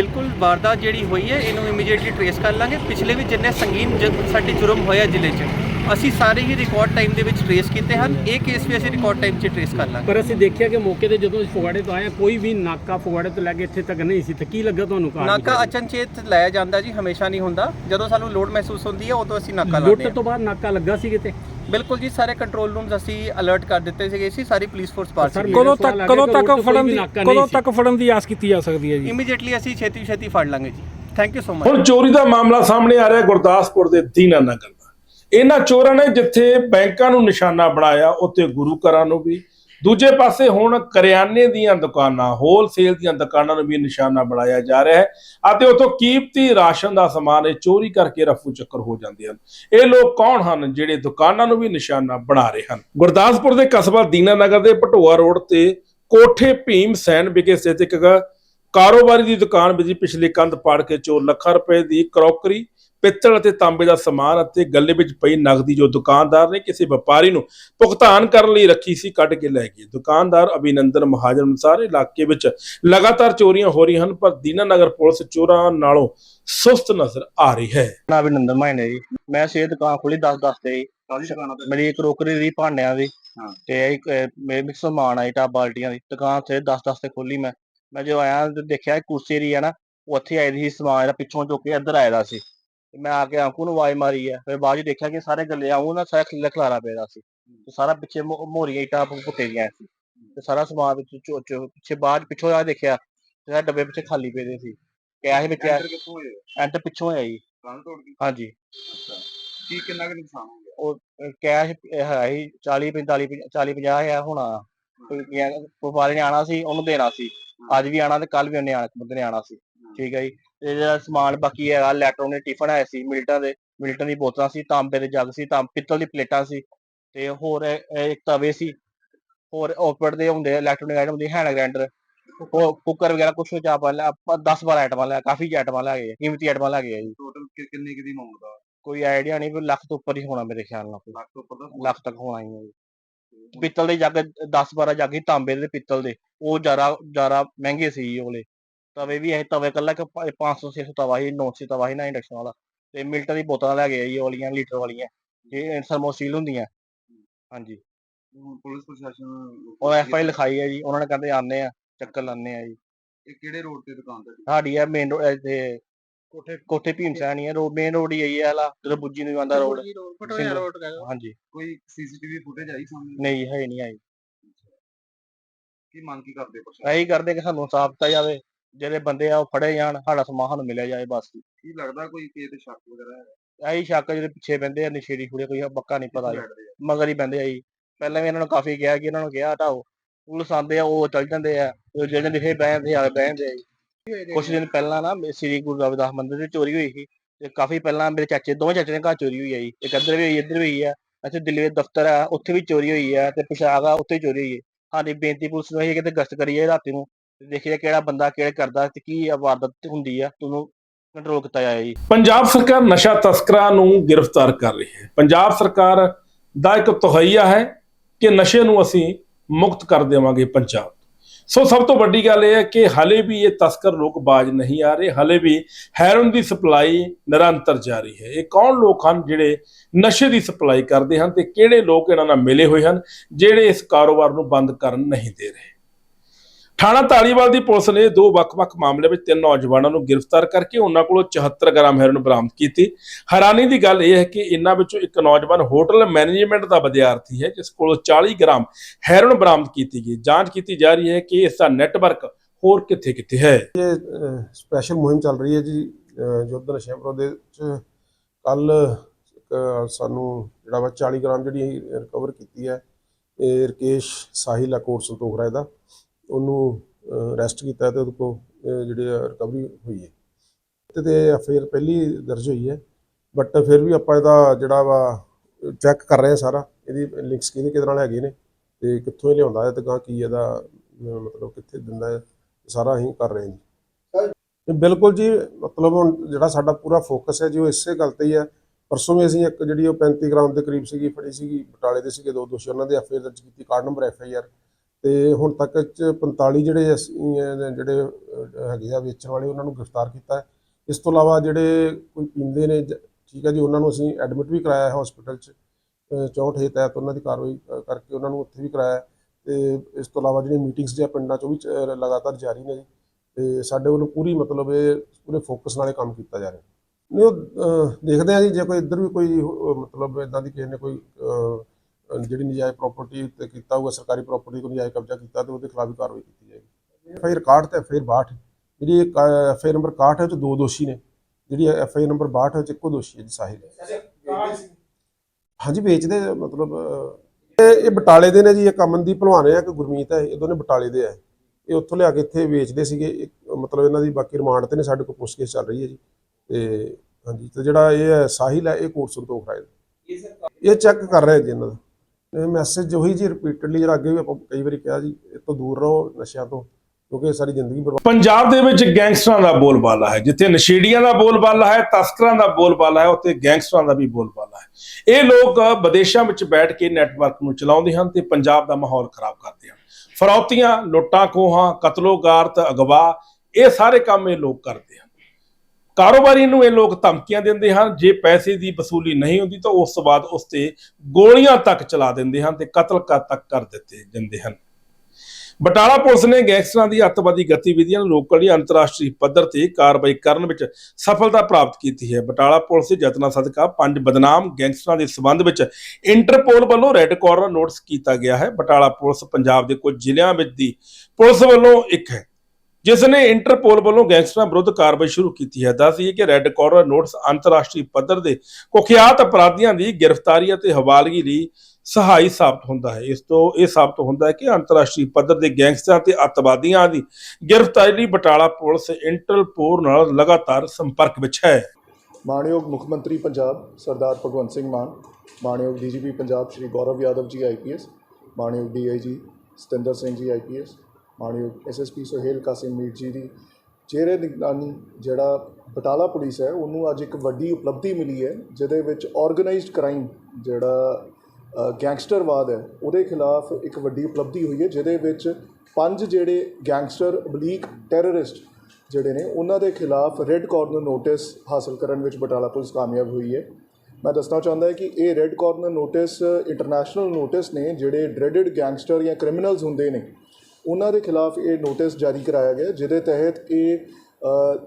ਬਿਲਕੁਲ ਵਾਰਦਾਤ ਜਿਹੜੀ ਹੋਈ ਹੈ, ਇਹਨੂੰ ਇਮੀਡੀਏਟਲੀ ਟ੍ਰੇਸ ਕਰ ਲਾਂਗੇ। ਪਿਛਲੇ ਵੀ ਜਿੰਨੇ ਸੰਗੀਨ ਜ- ਸਾਡੇ ਜੁਰਮ ਹੋਇਆ ਜ਼ਿਲ੍ਹੇ 'ਚ ਅਸੀਂ ਸਾਰੇ ਹੀ ਰਿਕਾਰਡ ਟਾਈਮ ਦੇ ਵਿੱਚ ਟ੍ਰੇਸ ਕੀਤੇ ਹਨ। ਇਹ ਕੇਸ ਵੀ ਅਸੀਂ ਰਿਕਾਰਡ ਟਾਈਮ 'ਚ ਟ੍ਰੇਸ ਕਰ ਲਾਂਗੇ। ਪਰ ਅਸੀਂ ਦੇਖਿਆ ਕਿ ਮੌਕੇ ਤੇ ਜਦੋਂ ਅਸੀਂ ਫਗਵਾੜੇ ਤੋਂ ਆਏ ਕੋਈ ਵੀ ਨਾਕਾ ਫਗਵਾੜੇ ਤੋਂ ਲੈ ਕੇ ਇੱਥੇ ਤੱਕ ਨਹੀਂ ਸੀ। ਤੇ ਕੀ ਲੱਗਾ ਤੁਹਾਨੂੰ ਕਾਰ ਨਾਕਾ ਅਚਨਚੇਤ ਲਾਇਆ ਜਾਂਦਾ ਜੀ ਹਮੇਸ਼ਾ ਨਹੀਂ ਹੁੰਦਾ। ਜਦੋਂ ਸਾਨੂੰ ਲੋਡ ਮਹਿਸੂਸ ਹੁੰਦੀ ਹੈ ਉਦੋਂ ਅਸੀਂ ਨਾਕਾ ਲਾਉਂਦੇ ਲੁੱਟ ਹਾਂ। ਤੋਂ ਬਾਅਦ ਨਾਕਾ ਲੱਗਾ ਸੀ ਕਿਤੇ? ਬਿਲਕੁਲ ਜੀ ਸਾਰੇ ਕੰਟਰੋਲ ਰੂਮਸ ਅਸੀਂ ਅਲਰਟ ਕਰ ਦਿੱਤੇ ਸੀਗੇ ਸੀ ਸਾਰੀ ਪੁਲਿਸ ਫੋਰਸ ਪਾਰ ਸਰ, ਸੀ ਕਦੋਂ ਤੱਕ ਕਦੋਂ ਤੱਕ ਫੜਨ ਦੀ ਕਦੋਂ। ਤੱਕ ਫੜਨ ਦੀ ਆਸ ਕੀਤੀ ਜਾ ਸਕਦੀ ਹੈ ਜੀ? ਇਮੀਡੀਏਟਲੀ ਅਸੀਂ ਛੇਤੀ ਛੇਤੀ ਫੜ ਲਾਂਗੇ ਜੀ। ਥੈਂਕ ਯੂ ਸੋ ਮਚ ਹੁਣ ਚੋਰੀ ਦਾ ਮਾਮਲਾ ਸਾਹਮਣੇ ਆ ਰਿਹਾ ਗੁਰਦਾਸਪੁਰ ਦੇ ਦੀਨਾ ਨਗਰ ਇਹਨਾਂ ਚੋਰਾਂ ਨੇ ਜਿੱਥੇ ਬੈਂਕਾਂ ਨੂੰ ਨਿਸ਼ਾਨਾ ਬਣਾਇਆ, ਉੱਥੇ ਗੁਰੂ ਘਰਾਂ ਨੂੰ ਵੀ। ਦੂਜੇ ਪਾਸੇ ਹੁਣ ਕਰਿਆਨੇ ਦੀਆਂ ਦੁਕਾਨਾਂ ਹੋਲਸੇਲ ਦੀਆਂ ਦੁਕਾਨਾਂ ਨੂੰ ਵੀ ਨਿਸ਼ਾਨਾ ਬਣਾਇਆ ਜਾ ਰਿਹਾ ਹੈ। ਅਤੇ ਉਥੋਂ ਕੀਮਤੀ ਰਾਸ਼ਨ ਦਾ ਸਮਾਨ ਇਹ ਚੋਰੀ ਕਰਕੇ ਰਫੂ ਚੱਕਰ ਹੋ ਜਾਂਦੇ ਹਨ। ਇਹ ਲੋਕ ਕੌਣ ਹਨ ਜਿਹੜੇ ਦੁਕਾਨਾਂ ਨੂੰ ਵੀ ਨਿਸ਼ਾਨਾ ਬਣਾ ਰਹੇ ਹਨ? ਗੁਰਦਾਸਪੁਰ ਦੇ ਕਸਬਾ ਦੀਨਾਨਗਰ ਦੇ ਭਟੋਆ ਰੋਡ ਤੇ ਕੋਠੇ ਭੀਮ ਸੈਨ ਵਿਖੇ ਸਥਿਤ ਇੱਕ ਕਾਰੋਬਾਰੀ ਦੀ ਦੁਕਾਨ ਵਿੱਚ ਪਿਛਲੀ ਕੰਧ ਪਾੜ ਕੇ ਚੋਰ ਲੱਖਾਂ ਰੁਪਏ ਦੀ ਕਰੋਕਰੀ ਪਿੱਤਲ ਅਤੇ ਤਾਂਬੇ ਦਾ ਸਮਾਨ ਅਤੇ ਗੱਲੇ ਵਿੱਚ ਪਈ ਨਗਦੀ ਜੋ ਦੁਕਾਨਦਾਰ ਨੇ ਕਿਸੇ ਵਪਾਰੀ ਨੂੰ ਭੁਗਤਾਨ ਕਰਨ ਲਈ ਰੱਖੀ ਸੀ ਕੱਢ ਕੇ ਲੈ ਗਏ। ਦੁਕਾਨਦਾਰ ਅਭਿਨੰਦਨ ਮਹਾਜਨ ਅਨੁਸਾਰ ਇਲਾਕੇ ਵਿੱਚ ਲਗਾਤਾਰ ਚੋਰੀਆਂ ਹੋ ਰਹੀਆਂ ਹਨ ਪਰ ਦੀਨਾਨਗਰ ਪੁਲਿਸ ਚੋਰਾਂ ਨਾਲੋਂ ਸੁਸਤ ਨਜ਼ਰ ਆ ਰਹੀ ਹੈ। ਨਾ ਅਭਿਨੰਦਨ ਮਾਇਨੇ ਜੀ। ਮੈਂ ਸੇ ਦੁਕਾਨ ਖੋਲੀ 10 10 ਤੇ ਜੀ ਮੇਰੀ ਇੱਕ ਕਰੋਕਰੀ ਦੀ ਭਾਂਡਿਆਂ ਦੀ ਤੇ ਇੱਕ ਅਹ, ਮੇਰੇ ਮਿਕਸ ਸਮਾਨ ਆ ਇਟਾ ਬਾਲਟੀਆਂ ਦੀ। ਦੁਕਾਨ ਸੇ 10 10 ਤੇ ਖੋਲੀ ਮੈਂ। ਮੈਂ ਜਦੋਂ ਆਇਆ ਤੇ ਦੇਖਿਆ ਕੁਰਸੀ ਏਰੀ ਆ ਨਾ ਉਹ ਉੱਥੇ ਆਈ ਦੀ ਸੀ ਸਮਾਨ ਜਿਹੜਾ ਪਿੱਛੋਂ ਚੁੱਕ ਕੇ ਇੱਧਰ ਆਇਆ ਦਾ ਸੀ। ਤੇ ਮੈਂ ਆ ਕੇ ਅੰਕੂ ਨੂੰ ਆਵਾਜ਼ ਮਾਰੀ ਆ ਫਿਰ ਬਾਅਦ ਚ ਦੇਖਿਆ ਕਿ ਸਾਰੇ ਗੱਲੇ ਆਉਂ ਨਾ ਸਾਰਾ ਖਿਲ ਖਲਾਰਾ ਪਿਆ ਦਾ ਸੀ। ਤੇ ਸਾਰਾ ਪਿੱਛੇ ਮੋ- ਮੋਰੀਆਂ ਇਟਾਂ ਪੁੱਟੇ ਦੀਆਂ ਸੀ। ਤੇ ਸਾਰਾ ਸਮਾਨ ਵਿੱਚ ਚੋ- ਚੋ- ਪਿੱਛੇ ਬਾਅਦ ਪਿੱਛੋਂ ਆ ਦੇਖਿਆ ਤੇ ਸਾਰੇ ਡੱਬੇ ਪਿੱਛੇ ਖਾਲੀ ਪਏ ਦੇ ਸੀ। ਕੈਸ਼ ਵਿੱਚ ਐਂਟਰ ਪਿੱਛੋਂ ਆਇਆ ਜੀ। ਹਾਂਜੀ। ਕੀ ਕਿੰਨਾ ਕੁ ਨੁਕਸਾਨ ਹੋ ਗਿਆ? ਅਹ ਕੈਸ਼ ਹੈ ਹੀ 40 45 40 50 ਹਜ਼ਾਰ ਹੋਣਾ। ਕੋਈ ਗਿਆ- ਵਪਾਰੀ ਨੇ ਆਣਾ ਸੀ ਉਹਨੂੰ ਦੇਣਾ ਸੀ। ਅੱਜ ਵੀ ਆਣਾ ਤੇ ਕੱਲ ਵੀ ਉਹਨੇ ਆਣਾ ਬੰਦੇ ਨੇ ਆਣਾ ਸੀ। ਠੀਕ ਹੈ ਜੀ। ਤੇ ਜਿਹੜਾ ਸਮਾਨ ਬਾਕੀ ਹੈਗਾ ਇਲੈਕਟ੍ਰੋਨਿਕ ਟਿਫਨ ਆਏ ਸੀ ਮਿਲਟਾਂ ਦੇ ਮਿਲਟਾਂ ਦੀ ਬੋਤਲਾਂ ਸੀ ਤਾਂਬੇ ਦੇ ਜੱਗ ਸੀ ਤਾਂ ਪਿੱਤਲ ਦੀ ਪਲੇਟਾਂ ਸੀ ਤੇ ਹੋਰ ਇਹ- ਇਹ ਇੱਕ ਤਵੇ ਸੀ ਹੋਰ ਓਪਰ ਦੇ ਹੁੰਦੇ ਇਲੈਕਟ੍ਰੋਨਿਕ ਆਈਟਮ ਦੀ ਹੈਂਡ ਗ੍ਰਾਈਂਡਰ ਕੁੱਕਰ ਵਗੈਰਾ ਕੁਛ ਵਿੱਚ ਆਪਾਂ ਲੈ ਆਪਾਂ 10 12 ਆਈਟਮਾਂ ਲੈ ਕਾਫੀ ਆਈਟਮਾਂ ਲੈ ਗਏ ਕੀਮਤੀ ਆਈਟਮਾਂ ਲੈ ਗਏ ਜੀ। ਟੋਟਲ ਕਿੰਨੇ ਕੁ ਦੀ ਅਮਾਉਂਟ ਦਾ ਕੋਈ ਆਈਡੀਆ ਨਹੀਂ ਵੀ ਲੱਖ ਤੋਂ ਉੱਪਰ ਹੀ ਹੋਣਾ ਮੇਰੇ ਖਿਆਲ ਨਾਲ। ਲੱਖ ਤੋਂ ਉੱਪਰ ਦਾ ਲੱਖ ਤੱਕ ਹੋਣਾ ਹੀ ਹੈ ਜੀ। ਪਿੱਤਲ ਦੇ ਜੱਗ 10 12 ਜੱਗ ਸੀ ਤਾਂਬੇ ਦੇ ਪਿੱਤਲ ਦੇ ਉਹ ਜ਼ਿਆਦਾ ਜ਼ਿਆਦਾ ਮਹਿੰਗੇ ਸੀ ਜੀ ਉਹਲੇ। ਤਵੇ ਵੀ ਇਹ ਤਵੇ ਕੱਲਾ ਕਿ 500 600 ਤਵਾ ਸੀ 900 ਤਵਾ ਸੀ ਨਾ ਇੰਡਕਸ਼ਨ ਵਾਲਾ। ਤੇ ਮਿਲਟਾਂ ਦੀ ਬੋਤਲਾਂ ਲੈ ਗਏ ਜੀ ਉਹ ਵਾਲੀਆਂ ਲੀਟਰ ਵਾਲੀਆਂ ਇਹ ਥਰਮੋਸੀਲ ਹੁੰਦੀਆਂ। ਹਾਂਜੀ। ਹੁਣ ਪੁਲਿਸ ਪ੍ਰਸ਼ਾਸਨ ਉਹ ਐਫ ਆਈ ਲਿਖਾਈ ਹੈ ਜੀ ਉਹਨਾਂ ਨੇ ਕਹਿੰਦੇ ਆਨੇ ਆ ਚੱਕਰ ਲਾਣੇ ਆ ਜੀ। ਇਹ ਕਿਹੜੇ ਰੋਡ ਤੇ ਦੁਕਾਨ ਤੇ? ਸਾਡੀ ਹੈ ਮੇਨ ਰੋਡ ਤੇ ਕੋਠੇ ਕੋਠੇ ਭੀਮ ਸੈਣੀ ਹੈ ਰੋਡ ਮੇਨ ਰੋਡ ਹੀ ਹੈ ਵਾਲਾ ਜਦੋਂ ਬੁੱਜੀ ਨੂੰ ਰੋਡ ਪਟੋਇਆ ਰੋਡ ਹਾਂਜੀ। ਕੋਈ ਸੀਸੀਟੀਵੀ ਫੁਟੇਜ ਆਈ ਸਾਹਮਣੇ? ਨਹੀਂ ਹੈ ਨਹੀਂ ਆਈ। ਕੀ ਮੰਗ ਕੀ ਕਰਦੇ ਪ੍ਰਸ਼ਾਸਨ? ਇਹੀ ਕਰਦੇ ਕਿ ਸਾਨੂੰ ਇਨਸਾਫ ਦਿੱਤਾ ਜਾਵੇ। ਜਿਹੜੇ ਬੰਦੇ ਆ ਉਹ ਫੜੇ ਜਾਣ ਸਾਡਾ ਸਮਾਨ ਸਾਨੂੰ ਮਿਲਿਆ ਜਾਏ ਬਸ। ਕੀ ਲੱਗਦਾ ਕੋਈ ਕਿਸੇ ਤੇ ਸ਼ੱਕ ਵਗੈਰਾ ਹੈ? ਇਹੀ ਸ਼ੱਕ ਜਿਹੜੇ ਪਿੱਛੇ ਬੰਦੇ ਆ ਨਸ਼ੇੜੀ ਖੁੜੇ ਕੋਈ ਪੱਕਾ ਨਹੀਂ ਪਤਾ ਜੀ। ਆ? ਮਗਰ ਹੀ ਬੰਦੇ ਆ ਜੀ। ਪਹਿਲਾਂ ਵੀ ਇਹਨਾਂ ਨੂੰ ਕਾਫੀ ਕਿਹਾ ਕਿ ਇਹਨਾਂ ਨੂੰ ਕਿਹਾ ਹਟਾਓ। ਪੁਲਿਸ ਆਉਂਦੇ ਆ ਉਹ ਚੱਲ ਜਾਂਦੇ ਆ। ਤੇ ਜਿਹੜੇ ਲਿਖੇ ਬਹਿੰਦੇ ਆ ਆ ਜੀ। ਕੁਛ ਦਿਨ ਪਹਿਲਾਂ ਨਾ ਮੇ- ਸ੍ਰੀ ਗੁਰੂ ਰਵਿਦਾਸ ਮੰਦਿਰ ਤੇ ਚੋਰੀ ਹੋਈ ਸੀ ਤੇ ਕਾਫੀ ਪਹਿਲਾਂ ਮੇਰੇ ਚਾਚੇ ਦੋਵੇਂ ਚਾਚੇ ਦੇ ਘਰ ਚੋਰੀ ਹੋਈ ਆ ਜੀ। ਇੱਕ ਇੱਧਰ ਵੀ ਹੋਈ ਇੱਧਰ ਵੀ ਹੋਈ ਆ। ਇੱਥੇ ਦਿੱਲੀ ਦੇ ਦਫ਼ਤਰ ਆ ਉੱਥੇ ਵੀ ਚੋਰੀ ਹੋਈ ਆ ਤੇ ਪਿਸ਼ਾਗ ਆ ਉੱਥੇ ਚੋਰੀ ਹੋਈ ਹੈ ਸਾਡੀ ਬੇਨਤੀ ਪੁਲਿਸ ਨੂੰ ਇਹ ਹੈ ਕਿ ਤੇ ਗਸ਼ਤ ਕਰੀਏ ਰਾਤੀ ਨੂੰ। ਤੇ ਕਿਹੜਾ ਬੰਦਾ ਕਿਹੜੇ ਕਰਦਾ ਤੇ ਕੀ ਵਾਰਦਾਤ ਹੁੰਦੀ ਆ, ਤੇ ਕੰਟਰੋਲ ਕੀਤਾ ਜਾਏ ਜੀ। ਪੰਜਾਬ ਸਰਕਾਰ ਨਸ਼ਾ ਤਸਕਰਾਂ ਨੂੰ ਗ੍ਰਿਫਤਾਰ ਕਰ ਰਹੀ ਹੈ। ਪੰਜਾਬ ਸਰਕਾਰ ਦਾ ਇੱਕ ਤਹਈਆ ਹੈ ਕਿ ਨਸ਼ੇ ਨੂੰ ਅਸੀਂ ਮੁਕਤ ਕਰ ਦੇਵਾਂਗੇ ਪੰਜਾਬ ਸੋ ਸਭ ਤੋਂ ਵੱਡੀ ਗੱਲ ਇਹ ਹੈ ਕਿ ਹਲੇ ਵੀ ਇਹ ਤਸਕਰ ਲੋਕ ਬਾਜ ਨਹੀਂ ਆ ਰਹੇ, ਹਲੇ ਵੀ ਹੈਰੋਇਨ ਦੀ ਸਪਲਾਈ ਨਿਰੰਤਰ ਜਾਰੀ ਹੈ। ਇਹ ਕੌਣ ਲੋਕ ਹਨ ਜਿਹੜੇ ਨਸ਼ੇ ਦੀ ਸਪਲਾਈ ਕਰਦੇ ਹਨ ਤੇ ਕਿਹੜੇ ਲੋਕ ਇਹਨਾਂ ਨਾਲ ਮਿਲੇ ਹੋਏ ਹਨ, ਜਿਹੜੇ ਇਸ ਕਾਰੋਬਾਰ ਨੂੰ ਬੰਦ ਕਰਨ ਨਹੀਂ ਦੇ ਰਹੇ? ਥਾਣਾ ਧਾਲੀਵਾਲ ਦੀ ਪੁਲਿਸ ਨੇ ਦੋ ਵੱਖ-ਵੱਖ ਮਾਮਲਿਆਂ ਵਿੱਚ ਤਿੰਨ ਨੌਜਵਾਨਾਂ ਨੂੰ ਗ੍ਰਿਫਤਾਰ ਕਰਕੇ ਉਹਨਾਂ ਕੋਲੋਂ 74 ਗ੍ਰਾਮ ਹੈਰੋਇਨ ਬਰਾਮਦ ਕੀਤੀ। ਹੈਰਾਨੀ ਦੀ ਗੱਲ ਇਹ ਹੈ ਕਿ ਇਹਨਾਂ ਵਿੱਚੋਂ ਇੱਕ ਨੌਜਵਾਨ ਹੋਟਲ ਮੈਨੇਜਮੈਂਟ ਦਾ ਵਿਦਿਆਰਥੀ ਹੈ, ਜਿਸ ਕੋਲੋਂ 40 ਗ੍ਰਾਮ ਹੈਰੋਇਨ ਬਰਾਮਦ ਕੀਤੀ ਗਈ। ਜਾਂਚ ਕੀਤੀ ਜਾ ਰਹੀ ਹੈ ਕਿ ਇਸ ਦਾ ਨੈਟਵਰਕ ਹੋਰ ਕਿੱਥੇ-ਕਿੱਥੇ ਹੈ। ਸਪੈਸ਼ਲ ਮੁਹਿੰਮ ਚੱਲ ਰਹੀ ਹੈ ਜੀ, ਅਹ ਯੁੱਧ ਨਸ਼ਿਆਂ ਵਿਰੋਧ ਦੇ ਕੱਲ ਸਾਨੂੰ ਜਿਹੜਾ ਵਾ 40 ਗ੍ਰਾਮ ਜਿਹੜੀ ਰਿਕਵਰ ਕੀਤੀ ਹੈ, ਇਹ ਰਕੇਸ਼ ਸਾਹਿਲ ਆ ਕੋਟ ਸੰਤੋਖ ਰਾਏ ਦਾ। ਉਹਨੂੰ ਅਰੈਸਟ ਕੀਤਾ ਹੈ ਤੇ ਉਹਦੇ ਕੋਲ, ਅਹ, ਜਿਹੜੀ ਰਿਕਵਰੀ ਹੋਈ ਹੈ। ਤੇ ਤੇ ਐਫਆਈਆਰ ਪਹਿਲੀ ਦਰਜ ਹੋਈ ਹੈ। ਬਟ ਫਿਰ ਵੀ ਆਪਾਂ ਇਹਦਾ ਜਿਹੜਾ ਵਾ ਚੈੱਕ ਕਰ ਰਹੇ ਹਾਂ ਸਾਰਾ। ਇਹਦੀ ਲਿੰਕਸ ਕਿਹਦੇ ਕਿਹਦੇ ਨਾਲ ਹੈਗੇ ਨੇ ਤੇ ਕਿੱਥੋਂ ਇਹ ਲਿਆਉਂਦਾ ਹੈ ਤੇ ਗਾਂ ਕੀ ਇਹਦਾ ਮਤਲਬ ਕਿੱਥੇ ਦਿੰਦਾ ਹੈ। ਸਾਰਾ ਅਸੀਂ ਕਰ ਰਹੇ ਹਾਂ ਜੀ। ਤੇ ਬਿਲਕੁਲ ਜੀ, ਮਤਲਬ ਹੁਣ ਜਿਹੜਾ ਸਾਡਾ ਪੂਰਾ ਫੋਕਸ ਹੈ ਜੀ, ਉਹ ਇਸੇ ਗੱਲ ਤੇ ਹੀ ਹੈ। ਪਰਸੋਂ ਵੀ ਅਸੀਂ ਇੱਕ ਜਿਹੜੀ ਉਹ 35 ਗ੍ਰਾਮ ਦੇ ਕਰੀਬ ਸੀਗੀ, ਫੜੀ ਸੀਗੀ, ਬਟਾਲੇ ਦੇ ਸੀਗੇ ਦੋ ਦੋਸ਼ੀ। ਉਹਨਾਂ ਦੇ ਐਫਆਈਆਰ ਦਰਜ ਕੀਤੀ ਕਾਰਡ ਨੰਬਰ ਐਫਆਈਆਰ ਤੇ ਹੁਣ ਤੱਕ 'ਚ 45 ਜਿਹੜੇ ਅਸੀਂ ਜਿਹੜੇ ਹੈਗੇ ਆ ਵੇਚਣ ਵਾਲੇ ਉਹਨਾਂ ਨੂੰ ਗ੍ਰਿਫਤਾਰ ਕੀਤਾ ਇਸ ਤੋਂ ਇਲਾਵਾ ਜਿਹੜੇ ਕੋਈ ਪੀਂਦੇ ਨੇ ਜ- ਠੀਕ ਹੈ ਜੀ ਉਹਨਾਂ ਨੂੰ ਅਸੀਂ ਐਡਮਿਟ ਵੀ ਕਰਾਇਆ ਹੈ ਹਸਪੀਟਲ 'ਚ ਅਹ, 64 ਹੇ ਤਹਿਤ ਉਹਨਾਂ ਦੀ ਕਾਰਵਾਈ ਕਰਕੇ ਉਹਨਾਂ ਨੂੰ ਉੱਥੇ ਵੀ ਕਰਾਇਆ ਹੈ। ਤੇ ਇਸ ਤੋਂ ਇਲਾਵਾ ਜਿਹੜੀਆਂ ਮੀਟਿੰਗਸ ਜਾਂ ਪਿੰਡਾਂ 'ਚ ਉਹ ਵੀ ਚ- ਲਗਾਤਾਰ ਜਾਰੀ ਨੇ ਜੀ ਤੇ ਸਾਡੇ ਵੱਲੋਂ ਪੂਰੀ ਮਤਲਬ ਇਹ ਪੂਰੇ ਫੋਕਸ ਨਾਲ ਇਹ ਕੰਮ ਕੀਤਾ ਜਾ ਰਿਹਾ ਨਹੀਂ ਉਹ ਦੇਖਦੇ ਆ ਜੀ ਜੇ ਕੋਈ ਇੱਧਰ ਵੀ ਕੋਈ ਮਤਲਬ ਇਦਾਂ ਦੀ ਕਿਸੇ ਨੇ ਕੋਈ ਜਿਹੜੀ ਨਜਾਇਜ਼ ਪ੍ਰਾਪਰਟੀ ਤੇ ਕੀਤਾ ਹੋਊਗਾ, ਸਰਕਾਰੀ ਪ੍ਰਾਪਰਟੀ ਕੋਈ ਨਜਾਇਜ਼ ਕਬਜ਼ਾ ਕੀਤਾ ਤੇ ਉਹਦੇ ਖਿਲਾਫ ਵੀ ਕਾਰਵਾਈ ਕੀਤੀ ਜਾਏਗੀ। ਐਫ ਆਈ ਆਰ 61 ਤੇ ਐਫ ਆਈ ਆਰ 62 ਜਿਹੜੀ ਐਫ ਆਈ ਆਰ ਨੰਬਰ 61 ਹੈ ਦੋ ਦੋਸ਼ੀ ਨੇ। ਜਿਹੜੀ ਐਫ ਆਈ ਆਰ ਨੰਬਰ 62 ਹੈ ਇੱਕੋ ਦੋਸ਼ੀ ਹੈ ਜੀ, ਸਾਹਿਲ। ਹਾਂਜੀ, ਵੇਚਦੇ ਮਤਲਬ ਇਹ ਬਟਾਲੇ ਦੇ ਨੇ ਜੀ, ਇੱਕ ਅਮਨਦੀਪ ਭਲਵਾਨ ਹੈ, ਇੱਕ ਗੁਰਮੀਤ ਹੈ, ਇਹ ਦੋਨੇ ਬਟਾਲੇ ਦੇ ਹੈ। ਇਹ ਉੱਥੋਂ ਲਿਆ ਕੇ ਇੱਥੇ ਵੇਚਦੇ ਸੀਗੇ ਮਤਲਬ ਇਹਨਾਂ ਦੀ ਬਾਕੀ ਰਿਮਾਂਡ ਤੇ ਨੇ, ਸਾਡੇ ਕੋਲ ਪੁੱਛਗਿੱਛ ਚੱਲ ਰਹੀ ਹੈ ਜੀ। ਤੇ ਹਾਂਜੀ, ਤੇ ਜਿਹੜਾ ਇਹ ਸਾਹਿਲ ਹੈ, ਇਹ ਕੋਰਟ ਸੰਤੋਖ ਰਾਏ ਇਹ ਚੈੱਕ ਕਰ ਰਹੇ ਜੀ ਇਹਨਾਂ ਦਾ। ਇਹ ਮੈਸੇਜ ਉਹੀ ਜੀ ਰਿਪੀਟਡਲੀ ਜਿਹੜਾ ਅੱਗੇ ਵੀ ਆਪਾਂ ਕਈ ਵਾਰੀ ਕਿਹਾ ਜੀ, ਇਹ ਤੋਂ ਦੂਰ ਰਹੋ ਨਸ਼ਿਆਂ ਤੋਂ, ਕਿਉਂਕਿ ਸਾਰੀ ਜ਼ਿੰਦਗੀ ਬਰਬਾਦ ਪੰਜਾਬ ਦੇ ਵਿੱਚ ਗੈਂਗਸਟਰਾਂ ਦਾ ਬੋਲਬਾਲਾ ਹੈ, ਜਿੱਥੇ ਨਸ਼ੇੜੀਆਂ ਦਾ ਬੋਲਬਾਲਾ ਹੈ, ਤਸਕਰਾਂ ਦਾ ਬੋਲਬਾਲਾ ਹੈ, ਉੱਥੇ ਗੈਂਗਸਟਰਾਂ ਦਾ ਵੀ ਬੋਲਬਾਲਾ ਹੈ। ਇਹ ਲੋਕ ਵਿਦੇਸ਼ਾਂ ਵਿੱਚ ਬੈਠ ਕੇ ਨੈਟਵਰਕ ਨੂੰ ਚਲਾਉਂਦੇ ਹਨ ਤੇ ਪੰਜਾਬ ਦਾ ਮਾਹੌਲ ਖਰਾਬ ਕਰਦੇ ਹਨ। ਫਰੌਤੀਆਂ ਲੁੱਟਾਂ ਖੋਹਾਂ ਕਤਲੋਗਾਰਤ, ਅਗਵਾ, ਇਹ ਸਾਰੇ ਕੰਮ ਇਹ ਲੋਕ ਕਰਦੇ ਹਨ। ਕਾਰੋਬਾਰੀ ਨੂੰ ਇਹ ਲੋਕ ਧਮਕੀਆਂ ਦਿੰਦੇ ਹਨ, ਜੇ ਪੈਸੇ ਦੀ ਵਸੂਲੀ ਨਹੀਂ ਹੁੰਦੀ ਤਾਂ ਉਸ ਤੋਂ ਬਾਅਦ ਉਸ ਤੇ ਗੋਲੀਆਂ ਤੱਕ ਚਲਾ ਦਿੰਦੇ ਹਨ ਤੇ ਕਤਲ ਕਰ ਤੱਕ ਕਰ ਦਿੱਤੇ ਜਾਂਦੇ ਹਨ। ਬਟਾਲਾ ਪੁਲਿਸ ਨੇ ਗੈਂਗਸਟਰਾਂ ਦੀ ਅੱਤਵਾਦੀ ਗਤੀਵਿਧੀਆਂ ਨੂੰ ਰੋਕਣ ਲਈ ਅੰਤਰਰਾਸ਼ਟਰੀ ਪੱਧਰ ਤੇ ਕਾਰਵਾਈ ਕਰਨ ਵਿੱਚ ਸਫਲਤਾ ਪ੍ਰਾਪਤ ਕੀਤੀ ਹੈ। ਬਟਾਲਾ ਪੁਲਿਸ ਦੇ ਯਤਨਾਂ ਸਦਕਾ ਪੰਜ ਬਦਨਾਮ ਗੈਂਗਸਟਰਾਂ ਦੇ ਸਬੰਧ ਵਿੱਚ ਇੰਟਰਪੋਲ ਵੱਲੋਂ ਰੈੱਡ ਕਾਰਨਰ ਨੋਟਿਸ ਕੀਤਾ ਗਿਆ ਹੈ। ਬਟਾਲਾ ਪੁਲਿਸ ਪੰਜਾਬ ਦੇ ਕੁਝ ਜ਼ਿਲ੍ਹਿਆਂ ਵਿੱਚ ਦੀ ਪੁਲਿਸ ਵੱਲੋਂ ਇੱਕ ਹੈ। ਜਿਸ ਨੇ ਇੰਟਰਪੋਲ ਵੱਲੋਂ ਗੈਂਗਸਟਰਾਂ ਵਿਰੁੱਧ ਕਾਰਵਾਈ ਸ਼ੁਰੂ ਕੀਤੀ ਹੈ ਦੱਸਦੀਏ ਕਿ ਰੈੱਡ ਕਾਰਨਰ ਨੋਟਿਸ ਅੰਤਰਰਾਸ਼ਟਰੀ ਪੱਧਰ ਦੇ ਕੁਖਿਆਤ ਅਪਰਾਧੀਆਂ ਦੀ ਗ੍ਰਿਫਤਾਰੀ ਅਤੇ ਹਵਾਲਗੀ ਲਈ ਸਹਾਈ ਸਾਬਤ ਹੁੰਦਾ ਹੈ। ਇਸ ਤੋਂ ਇਹ ਸਾਬਤ ਹੁੰਦਾ ਹੈ ਕਿ ਅੰਤਰਰਾਸ਼ਟਰੀ ਪੱਧਰ ਦੇ ਗੈਂਗਸਟਰਾਂ ਤੇ ਅੱਤਵਾਦੀਆਂ ਦੀ ਗ੍ਰਿਫਤਾਰੀ ਲਈ ਬਟਾਲਾ ਪੁਲਿਸ ਇੰਟਰਪੋਲ ਨਾਲ ਲਗਾਤਾਰ ਸੰਪਰਕ ਵਿੱਚ ਹੈ। ਮਾਣਯੋਗ ਮੁੱਖ ਮੰਤਰੀ ਪੰਜਾਬ ਸਰਦਾਰ ਭਗਵੰਤ ਸਿੰਘ ਮਾਨ, ਮਾਣਯੋਗ ਡੀਜੀਪੀ ਪੰਜਾਬ ਸ਼੍ਰੀ ਗੌਰਵ ਯਾਦਵ ਜੀ ਆਈਪੀਐਸ ਮਾਣਯੋਗ ਡੀਆਈਜੀ ਸਤਿੰਦਰ ਸਿੰਘ ਜੀ ਆਈਪੀਐਸ ਮਾਣਯੋਗ ਐਸਐਸਪੀ ਸੁਹੇਲ ਕਾਸਿਮ ਮੀਰ ਜੀ ਦੀ, ਚਿਹਰੇ ਨਿਗਰਾਨੀ ਜਿਹੜਾ ਬਟਾਲਾ ਪੁਲਿਸ ਹੈ, ਉਹਨੂੰ ਅੱਜ ਇੱਕ ਵੱਡੀ ਉਪਲਬਧੀ ਮਿਲੀ ਹੈ, ਜਿਹਦੇ ਵਿੱਚ ਆਰਗੇਨਾਈਜ਼ਡ ਕ੍ਰਾਈਮ ਜਿਹੜਾ ਗੈਂਗਸਟਰਵਾਦ ਹੈ, ਉਹਦੇ ਖਿਲਾਫ ਇੱਕ ਵੱਡੀ ਉਪਲਬਧੀ ਹੋਈ ਹੈ, ਜਿਹਦੇ ਵਿੱਚ ਪੰਜ ਜਿਹੜੇ ਗੈਂਗਸਟਰ, ਬਲੀਕ ਟੈਰਰਿਸਟ ਜਿਹੜੇ ਨੇ, ਉਹਨਾਂ ਦੇ ਖਿਲਾਫ ਰੈੱਡ ਕਾਰਨਰ ਨੋਟਿਸ ਹਾਸਲ ਕਰਨ ਵਿੱਚ ਬਟਾਲਾ ਪੁਲਿਸ ਕਾਮਯਾਬ ਹੋਈ ਹੈ। ਮੈਂ ਦੱਸਣਾ ਚਾਹੁੰਦਾ ਹਾਂ ਕਿ ਇਹ red corner notice international notice ਨੇ, ਜਿਹੜੇ ਡਰੈਡਡ ਗੈਂਗਸਟਰ ਜਾਂ ਕ੍ਰਿਮੀਨਲਸ ਹੁੰਦੇ ਨੇ ਉਹਨਾਂ ਦੇ ਖਿਲਾਫ ਇਹ ਨੋਟਿਸ ਜਾਰੀ ਕਰਾਇਆ ਗਿਆ, ਜਿਹਦੇ ਤਹਿਤ ਇਹ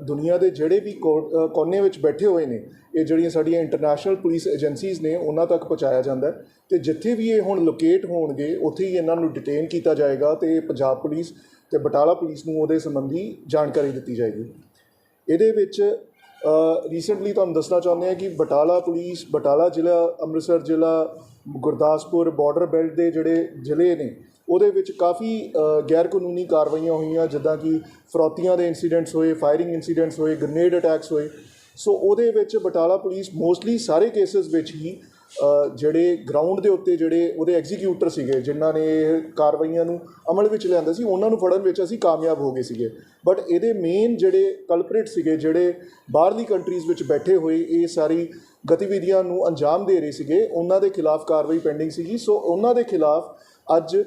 ਦੁਨੀਆ ਦੇ ਜਿਹੜੇ ਵੀ ਕੋ- ਕੋਨੇ ਵਿੱਚ ਬੈਠੇ ਹੋਏ ਨੇ, ਇਹ ਜਿਹੜੀਆਂ ਸਾਡੀਆਂ ਇੰਟਰਨੈਸ਼ਨਲ ਪੁਲਿਸ ਏਜੰਸੀਜ਼ ਨੇ, ਉਹਨਾਂ ਤੱਕ ਪਹੁੰਚਾਇਆ ਜਾਂਦਾ ਹੈ। ਤੇ ਜਿੱਥੇ ਵੀ ਇਹ ਹੁਣ ਲੋਕੇਟ ਹੋਣਗੇ, ਉੱਥੇ ਹੀ ਇਹਨਾਂ ਨੂੰ ਡਿਟੇਨ ਕੀਤਾ ਜਾਏਗਾ ਤੇ ਪੰਜਾਬ ਪੁਲਿਸ ਤੇ ਬਟਾਲਾ ਪੁਲਿਸ ਨੂੰ ਉਹਦੇ ਸੰਬੰਧੀ ਜਾਣਕਾਰੀ ਦਿੱਤੀ ਜਾਏਗੀ। ਇਹਦੇ ਵਿੱਚ ਰੀਸੈਂਟਲੀ ਤੁਹਾਨੂੰ ਦੱਸਣਾ ਚਾਹੁੰਦੇ ਹਾਂ ਕਿ ਬਟਾਲਾ ਪੁਲਿਸ ਬਟਾਲਾ ਜ਼ਿਲ੍ਹਾ, ਅੰਮ੍ਰਿਤਸਰ ਜ਼ਿਲ੍ਹਾ, ਗੁਰਦਾਸਪੁਰ ਬਾਰਡਰ ਬੈਲਟ ਦੇ ਜਿਹੜੇ ਜ਼ਿਲ੍ਹੇ ਨੇ ਉਹਦੇ ਵਿੱਚ ਕਾਫੀ ਗੈਰ ਕਾਨੂੰਨੀ ਕਾਰਵਾਈਆਂ ਹੋਈਆਂ, ਜਿੱਦਾਂ ਕਿ ਫਰੋਤੀਆਂ ਦੇ ਇਨਸੀਡੈਂਟਸ ਹੋਏ ਫਾਇਰਿੰਗ ਇਨਸੀਡੈਂਟਸ ਹੋਏ ਗ੍ਰਨੇਡ ਅਟੈਕਸ ਹੋਏ। ਸੋ ਉਹਦੇ ਵਿੱਚ ਬਟਾਲਾ ਪੁਲਿਸ ਮੋਸਟਲੀ ਸਾਰੇ ਕੇਸਸ ਵਿੱਚ ਹੀ ਜਿਹੜੇ ਗਰਾਊਂਡ ਦੇ ਉੱਤੇ ਜਿਹੜੇ ਉਹਦੇ ਐਗਜ਼ੀਕਿਊਟਰ ਸੀਗੇ, ਜਿਨ੍ਹਾਂ ਨੇ ਇਹ ਕਾਰਵਾਈਆਂ ਨੂੰ ਅਮਲ ਵਿੱਚ ਲਿਆਂਦਾ ਸੀ, ਉਹਨਾਂ ਨੂੰ ਫੜਨ ਵਿੱਚ ਅਸੀਂ ਕਾਮਯਾਬ ਹੋ ਗਏ ਸੀਗੇ। ਬਟ ਇਹਦੇ ਮੇਨ ਜਿਹੜੇ ਕਲਪਰੇਟ ਸੀਗੇ, ਜਿਹੜੇ ਬਾਹਰਲੀ ਕੰਟਰੀਜ਼ ਵਿੱਚ ਬੈਠੇ ਹੋਏ, ਇਹ ਸਾਰੀ ਗਤੀਵਿਧੀਆਂ ਨੂੰ ਅੰਜਾਮ ਦੇ ਰਹੇ ਸੀਗੇ, ਉਹਨਾਂ ਦੇ ਖਿਲਾਫ ਕਾਰਵਾਈ ਪੈਂਡਿੰਗ ਸੀਗੀ। ਸੋ ਉਹਨਾਂ ਦੇ ਖਿਲਾਫ ਅੱਜ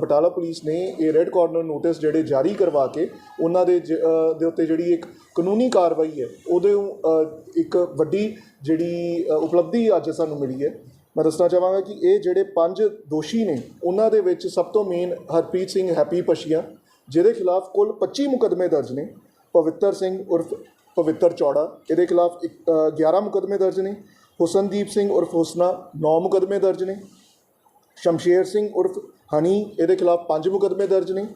ਬਟਾਲਾ ਪੁਲਿਸ ਨੇ ਇਹ ਰੈੱਡ ਕਾਰਨਰ ਨੋਟਿਸ ਜਿਹੜੇ ਜਾਰੀ ਕਰਵਾ ਕੇ ਉਹਨਾਂ ਦੇ ਜ- ਦੇ ਉੱਤੇ ਜਿਹੜੀ ਇੱਕ ਕਾਨੂੰਨੀ ਕਾਰਵਾਈ ਹੈ ਉਹਦੇ ਇੱਕ ਵੱਡੀ ਜਿਹੜੀ ਉਪਲਬਧੀ ਅੱਜ ਸਾਨੂੰ ਮਿਲੀ ਹੈ। ਮੈਂ ਦੱਸਣਾ ਚਾਹਾਂਗਾ ਕਿ ਇਹ ਜਿਹੜੇ ਪੰਜ ਦੋਸ਼ੀ ਨੇ ਉਹਨਾਂ ਦੇ ਵਿੱਚ ਸਭ ਤੋਂ ਮੇਨ ਹਰਪ੍ਰੀਤ ਸਿੰਘ ਹੈਪੀ ਪਸ਼ੀਆ ਜਿਹਦੇ ਖਿਲਾਫ ਕੁੱਲ 25 ਮੁਕਦਮੇ ਦਰਜ ਨੇ। ਪਵਿੱਤਰ ਸਿੰਘ ਉਰਫ ਪਵਿੱਤਰ ਚੌੜਾ ਇਹਦੇ ਖਿਲਾਫ ਇੱਕ, ਅ, 11 ਮੁਕਦਮੇ ਦਰਜ ਨੇ। ਹੁਸਨਦੀਪ ਸਿੰਘ ਉਰਫ ਹੁਸਨਾ 9 ਮੁਕਦਮੇ ਦਰਜ ਨੇ। ਸ਼ਮਸ਼ੇਰ ਸਿੰਘ ਉਰਫ ਹਨੀ, ਇਹਦੇ ਖਿਲਾਫ ਪੰਜ ਮੁਕਦਮੇ ਦਰਜ ਨੇ